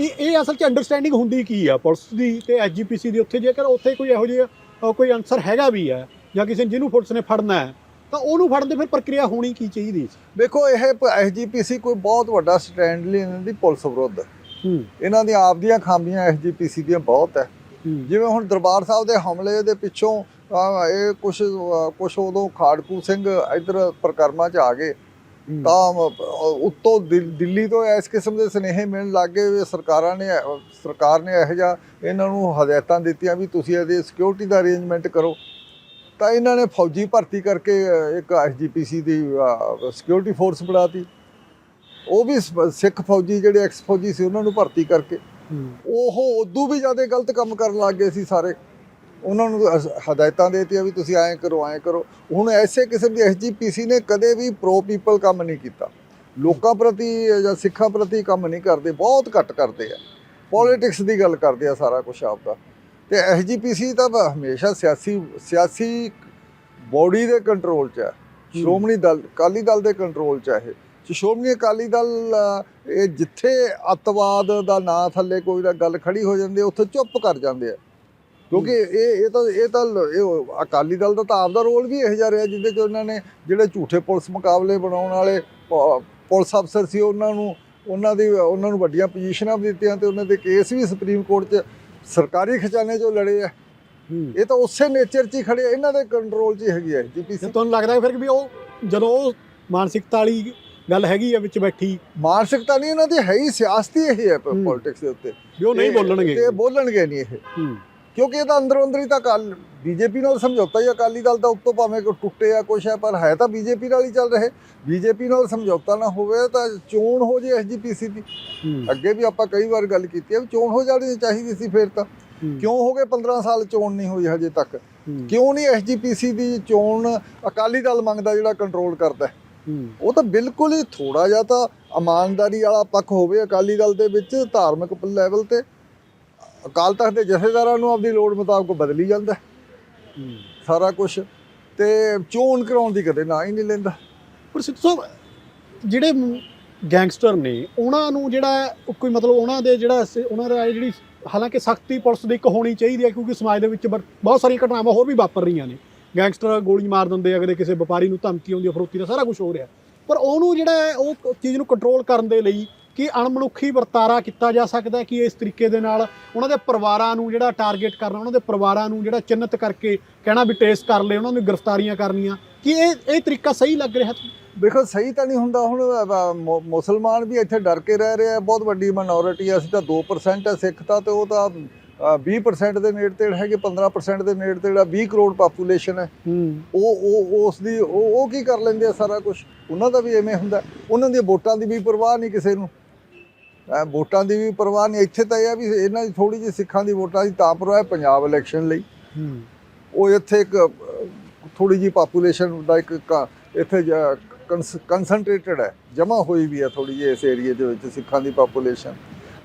ਇਹ ਇਹ ਅਸਲ 'ਚ ਅੰਡਰਸਟੈਂਡਿੰਗ ਹੁੰਦੀ ਕੀ ਆ? ਪੁਲਿਸ ਦੀ ਤੇ ਐਸਜੀਪੀਸੀ ਦੀ ਉੱਥੇ ਜੇਕਰ ਉੱਥੇ ਕੋਈ ਇਹੋ ਜਿਹਾ ਕੋਈ ਅਨਸਰ ਹੈਗਾ ਵੀ ਹੈ ਜਾਂ ਕਿਸੇ ਜਿਹਨੂੰ ਪੁਲਿਸ ਨੇ ਫੜਨਾ ਹੈ ਤਾਂ ਉਹਨੂੰ ਫੜਨ ਦੀ ਫਿਰ ਪ੍ਰਕਿਰਿਆ ਹੋਣੀ ਕੀ ਚਾਹੀਦੀ ਵੇਖੋ ਇਹ ਐਸਜੀਪੀਸੀ ਕੋਈ ਬਹੁਤ ਵੱਡਾ ਸਟੈਂਡ ਲਈ ਇਹਨਾਂ ਦੀ ਪੁਲਿਸ ਵਿਰੁੱਧ। ਇਹਨਾਂ ਦੀਆਂ ਆਪਦੀਆਂ ਖਾਮੀਆਂ ਐਸਜੀਪੀਸੀ ਦੀਆਂ ਬਹੁਤ ਹੂੰ। ਜਿਵੇਂ ਹੁਣ ਦਰਬਾਰ ਸਾਹਿਬ ਦੇ ਹਮਲੇ ਦੇ ਪਿੱਛੋਂ ਅਹ, ਇਹ ਕੁਝ ਕੁਝ ਉਦੋਂ ਖਾੜਕੂ ਸਿੰਘ ਇਧਰ ਪ੍ਰਕਰਮਾਂ 'ਚ ਆ ਗਏ। ਤਾਂ ਉੱਤੋਂ ਦਿਲ- ਤੋਂ ਇਸ ਕਿਸਮ ਦੇ ਸੁਨੇਹੇ ਮਿਲਣ ਲੱਗੇ ਵੀ ਸਰਕਾਰਾਂ ਨੇ ਸਰਕਾਰ ਨੇ ਇਹੋ ਜਿਹਾ ਇਹਨਾਂ ਨੂੰ ਹਦਾਇਤਾਂ ਦਿੱਤੀਆਂ ਵੀ ਤੁਸੀਂ ਇਹਦੀ ਸਿਕਿਉਰਿਟੀ ਦਾ ਅਰੇਂਜਮੈਂਟ ਕਰੋ। ਤਾਂ ਇਹਨਾਂ ਨੇ ਫੌਜੀ ਭਰਤੀ ਕਰਕੇ ਇੱਕ ਐਸਜੀਪੀਸੀ ਦੀ ਸਿਕਿਉਰਿਟੀ ਫੋਰਸ ਬਣਾਤੀ। ਉਹ ਵੀ ਸਿੱਖ ਫੌਜੀ ਜਿਹੜੇ ਐਕਸ ਫੌਜੀ ਸੀ ਉਹਨਾਂ ਨੂੰ ਭਰਤੀ ਕਰਕੇ। ਉਹ ਉਦੋਂ ਵੀ ਜ਼ਿਆਦਾ ਗਲਤ ਕੰਮ ਕਰਨ ਲੱਗ ਗਏ ਸੀ ਸਾਰੇ। ਉਹਨਾਂ ਨੂੰ ਹਦਾਇਤਾਂ ਦੇ ਦਿੱਤੀਆਂ ਵੀ ਤੁਸੀਂ ਐਂ ਕਰੋ ਐਂ ਕਰੋ। ਹੁਣ ਐਸੇ ਕਿਸਮ ਦੀ ਐਸਜੀਪੀਸੀ ਨੇ ਕਦੇ ਵੀ ਪ੍ਰੋ ਪੀਪਲ ਕੰਮ ਨਹੀਂ ਕੀਤਾ। ਲੋਕਾਂ ਪ੍ਰਤੀ ਜਾਂ ਸਿੱਖਾਂ ਪ੍ਰਤੀ ਕੰਮ ਨਹੀਂ ਕਰਦੇ ਬਹੁਤ ਘੱਟ ਕਰਦੇ ਆ। ਪੋਲਿਟਿਕਸ ਦੀ ਗੱਲ ਕਰਦੇ ਆ ਸਾਰਾ ਕੁਝ ਆਪਦਾ। ਤੇ ਐਸਜੀਪੀਸੀ ਤਾਂ ਹਮੇਸ਼ਾ ਸਿਆਸੀ ਸਿਆਸੀ ਬੋਡੀ ਦੇ ਕੰਟਰੋਲ 'ਚ ਹੈ। ਸ਼੍ਰੋਮਣੀ ਦਲ ਅਕਾਲੀ ਦਲ ਦੇ ਕੰਟਰੋਲ 'ਚ ਹੈ ਸ਼੍ਰੋਮਣੀ ਅਕਾਲੀ ਦਲ ਇਹ ਜਿੱਥੇ ਅੱਤਵਾਦ ਦਾ ਨਾਂ ਥੱਲੇ ਕੋਈ ਦਾ ਗੱਲ ਖੜੀ ਹੋ ਜਾਂਦੀ ਉੱਥੇ ਚੁੱਪ ਕਰ ਜਾਂਦੇ ਆ। ਕਿਉਂਕਿ ਇਹ ਇਹ ਤਾਂ ਇਹ ਤਾਂ ਇਹ ਅਕਾਲੀ ਦਲ ਦਾ ਤਾਂ ਆਪਦਾ ਰੋਲ ਵੀ ਇਹੋ ਜਿਹਾ ਰਿਹਾ ਜਿਹਦੇ 'ਚ ਉਹਨਾਂ ਨੇ ਜਿਹੜੇ ਝੂਠੇ ਪੁਲਿਸ ਮੁਕਾਬਲੇ ਬਣਾਉਣ ਵਾਲੇ ਪੁਲਿਸ ਅਫਸਰ ਸੀ ਉਹਨਾਂ ਨੂੰ ਉਹਨਾਂ ਦੀ ਉਹਨਾਂ ਨੂੰ ਵੱਡੀਆਂ ਪੋਜੀਸ਼ਨਾਂ ਵੀ ਦਿੱਤੀਆਂ ਤੇ ਉਹਨਾਂ ਦੇ ਕੇਸ ਵੀ ਸੁਪਰੀਮ ਕੋਰਟ 'ਚ ਸਰਕਾਰੀ ਖਜ਼ਾਨੇ 'ਚੋਂ ਲੜੇ ਆ। ਇਹ ਤਾਂ ਉਸੇ ਨੇਚਰ 'ਚ ਹੀ ਖੜੇ ਇਹਨਾਂ ਦੇ ਕੰਟਰੋਲ 'ਚ ਹੀ ਹੈਗੀ ਹੈ ਤੇ ਜੀਪੀਸੀ ਤੁਹਾਨੂੰ ਲੱਗਦਾ ਫਿਰ ਵੀ ਉਹ ਜਦੋਂ ਉਹ ਮਾਨਸਿਕਤਾ ਵਾਲੀ ਗੱਲ ਹੈਗੀ ਆ ਵਿੱਚ ਬੈਠੀ। ਮਾਨਸਿਕਤਾ ਨਹੀਂ ਇਹਨਾਂ ਦੀ ਹੈ ਹੀ ਸਿਆਸਤੀ ਇਹ ਹੈ। ਪੋਲਿਟਿਕਸ ਦੇ ਉੱਤੇ। ਵੀ ਉਹ ਨਹੀਂ ਬੋਲਣਗੇ। ਤੇ ਬੋਲਣਗੇ ਨਹੀਂ ਇਹ। ਹੂੰ। ਕਿਉਂਕਿ ਇਹ ਤਾਂ ਅੰਦਰੋਂ ਅੰਦਰ ਹੀ ਤਾਂ ਕੱਲ ਬੀਜੇਪੀ ਨਾਲ ਸਮਝੌਤਾ ਹੀ ਅਕਾਲੀ ਦਲ ਦਾ ਉੱਤੋਂ ਭਾਵੇਂ ਕੋ ਟੁੱਟੇ ਆ ਕੁਛ ਹੈ ਪਰ ਹੈ ਤਾਂ ਬੀਜੇਪੀ ਨਾਲ ਹੀ ਚੱਲ ਰਹੇ। ਬੀਜੇਪੀ ਨਾਲ ਸਮਝੌਤਾ ਨਾ ਹੋਵੇ ਤਾਂ ਚੋਣ ਹੋ ਜੇ ਐਸਜੀਪੀਸੀ ਦੀ ਅੱਗੇ ਵੀ ਆਪਾਂ ਕਈ ਵਾਰ ਗੱਲ ਕੀਤੀ ਹੈ ਵੀ ਚੋਣ ਹੋ ਜਾਣੀ ਚਾਹੀਦੀ ਸੀ ਫਿਰ ਤਾਂ। ਕਿਉਂ ਹੋ ਗਏ 15 ਸਾਲ ਚੋਣ ਨਹੀਂ ਹੋਈ ਹਜੇ ਤੱਕ? ਕਿਉਂ ਨਹੀਂ ਐਸਜੀਪੀਸੀ ਦੀ ਚੋਣ ਅਕਾਲੀ ਦਲ ਮੰਗਦਾ ਜਿਹੜਾ ਕੰਟਰੋਲ ਕਰਦਾ? ਉਹ ਤਾਂ ਬਿਲਕੁਲ ਹੀ ਥੋੜਾ ਜਿਹਾ ਤਾਂ ਇਮਾਨਦਾਰੀ ਵਾਲਾ ਪੱਖ ਹੋਵੇ ਅਕਾਲੀ ਦਲ ਦੇ ਵਿੱਚ ਧਾਰਮਿਕ ਲੈਵਲ ਤੇ। ਅਕਾਲ ਤਖਤ ਦੇ ਜਥੇਦਾਰਾਂ ਨੂੰ ਆਪਦੀ ਲੋੜ ਮੁਤਾਬਕ ਬਦਲੀ ਜਾਂਦਾ ਸਾਰਾ ਕੁਝ ਤੇ ਚੋਣ ਕਰਾਉਣ ਦੀ ਕਦੇ ਨਾ ਹੀ ਨਹੀਂ ਲੈਂਦਾ। ਪਰ ਸਿੱਧੂ ਸਾਹਿਬ ਜਿਹੜੇ ਗੈਂਗਸਟਰ ਨੇ ਉਹਨਾਂ ਨੂੰ ਜਿਹੜਾ ਕੋਈ ਮਤਲਬ ਉਹਨਾਂ ਦੇ ਜਿਹੜਾ ਉਹਨਾਂ ਦਾ ਜਿਹੜੀ ਹਾਲਾਂਕਿ ਸਖਤੀ ਪੁਲਿਸ ਦੀ ਇੱਕ ਹੋਣੀ ਚਾਹੀਦੀ ਹੈ ਕਿਉਂਕਿ ਸਮਾਜ ਦੇ ਵਿੱਚ ਬਰ- ਬਹੁਤ ਸਾਰੀਆਂ ਘਟਨਾਵਾਂ ਹੋਰ ਵੀ ਵਾਪਰ ਰਹੀਆਂ ਨੇ। ਗੈਂਗਸਟਰ ਗੋਲੀ ਮਾਰ ਦਿੰਦੇ ਅਗਲੇ ਕਿਸੇ ਵਪਾਰੀ ਨੂੰ ਧਮਕੀ ਆਉਂਦੀ ਫਰੋਤੀ ਦਾ ਸਾਰਾ ਕੁਝ ਹੋ ਰਿਹਾ। ਪਰ ਉਹਨੂੰ ਜਿਹੜਾ ਹੈ, ਉਹ ਚੀਜ਼ ਨੂੰ ਕੰਟਰੋਲ ਕਰਨ ਦੇ ਲਈ ਕਿ ਅਣਮਨੁੱਖੀ ਵਰਤਾਰਾ ਕੀਤਾ ਜਾ ਸਕਦਾ ਕਿ ਇਸ ਤਰੀਕੇ ਦੇ ਨਾਲ ਉਹਨਾਂ ਦੇ ਪਰਿਵਾਰਾਂ ਨੂੰ ਜਿਹੜਾ ਟਾਰਗੇਟ ਕਰਨਾ ਉਹਨਾਂ ਦੇ ਪਰਿਵਾਰਾਂ ਨੂੰ ਜਿਹੜਾ ਚਿੰਨਤ ਕਰਕੇ ਕਹਿਣਾ ਵੀ ਟੇਸਟ ਕਰ ਲੈ ਉਹਨਾਂ ਨੂੰ ਗ੍ਰਿਫਤਾਰੀਆਂ ਕਰਨੀਆਂ। ਕਿ ਇਹ ਇਹ ਤਰੀਕਾ ਸਹੀ ਲੱਗ ਰਿਹਾ ਤੁਹਾਨੂੰ? ਦੇਖੋ ਸਹੀ ਤਾਂ ਨਹੀਂ ਹੁੰਦਾ। ਹੁਣ ਮੁਸਲਮਾਨ ਵੀ ਇੱਥੇ ਡਰ ਕੇ ਰਹਿ ਰਹੇ ਆ। ਬਹੁਤ ਵੱਡੀ ਮਿਨੋਰਿਟੀ ਅਸੀਂ ਤਾਂ 2% ਹੈ ਸਿੱਖ ਤਾਂ ਤੇ ਉਹ ਤਾਂ ਅ, 20% ਦੇ ਨੇੜੇ ਤੇੜ ਹੈਗੇ 15% ਦੇ ਨੇੜੇ ਤੇੜ ਆ। 20 ਕਰੋੜ ਪਾਪੂਲੇਸ਼ਨ ਹੈ। ਉਹ ਉਹ ਉਸ ਦੀ ਉਹ ਕੀ ਕਰ ਲੈਂਦੇ ਆ ਸਾਰਾ ਕੁਝ ਉਹਨਾਂ ਦਾ ਵੀ ਐਵੇਂ ਹੁੰਦਾ। ਉਹਨਾਂ ਦੀਆਂ ਵੋਟਾਂ ਦੀ ਵੀ ਪਰਵਾਹ ਨਹੀਂ ਕਿਸੇ ਨੂੰ। ਵੋਟਾਂ ਦੀ ਵੀ ਪਰਵਾਹ ਨਹੀਂ। ਇੱਥੇ ਤਾਂ ਇਹ ਆ ਵੀ ਇਹਨਾਂ ਦੀ ਥੋੜੀ ਜਿਹੀ ਸਿੱਖਾਂ ਦੀ ਵੋਟਾਂ ਦੀ ਤਾਂ ਪਰਵਾਹ ਹੈ ਪੰਜਾਬ ਇਲੈਕਸ਼ਨ ਲਈ। ਉਹ ਇੱਥੇ ਇੱਕ ਥੋੜੀ ਜਿਹੀ ਪਾਪੂਲੇਸ਼ਨ ਦਾ ਇੱਕ ਇੱਥੇ ਕਨਸੈਂਟਰੇਟਡ ਹੈ ਜਮਾ ਹੋਈ ਵੀ ਹੈ ਥੋੜੀ ਜਿਹੀ ਇਸ ਏਰੀਏ ਦੇ ਵਿੱਚ ਸਿੱਖਾਂ ਦੀ ਪਾਪੂਲੇਸ਼ਨ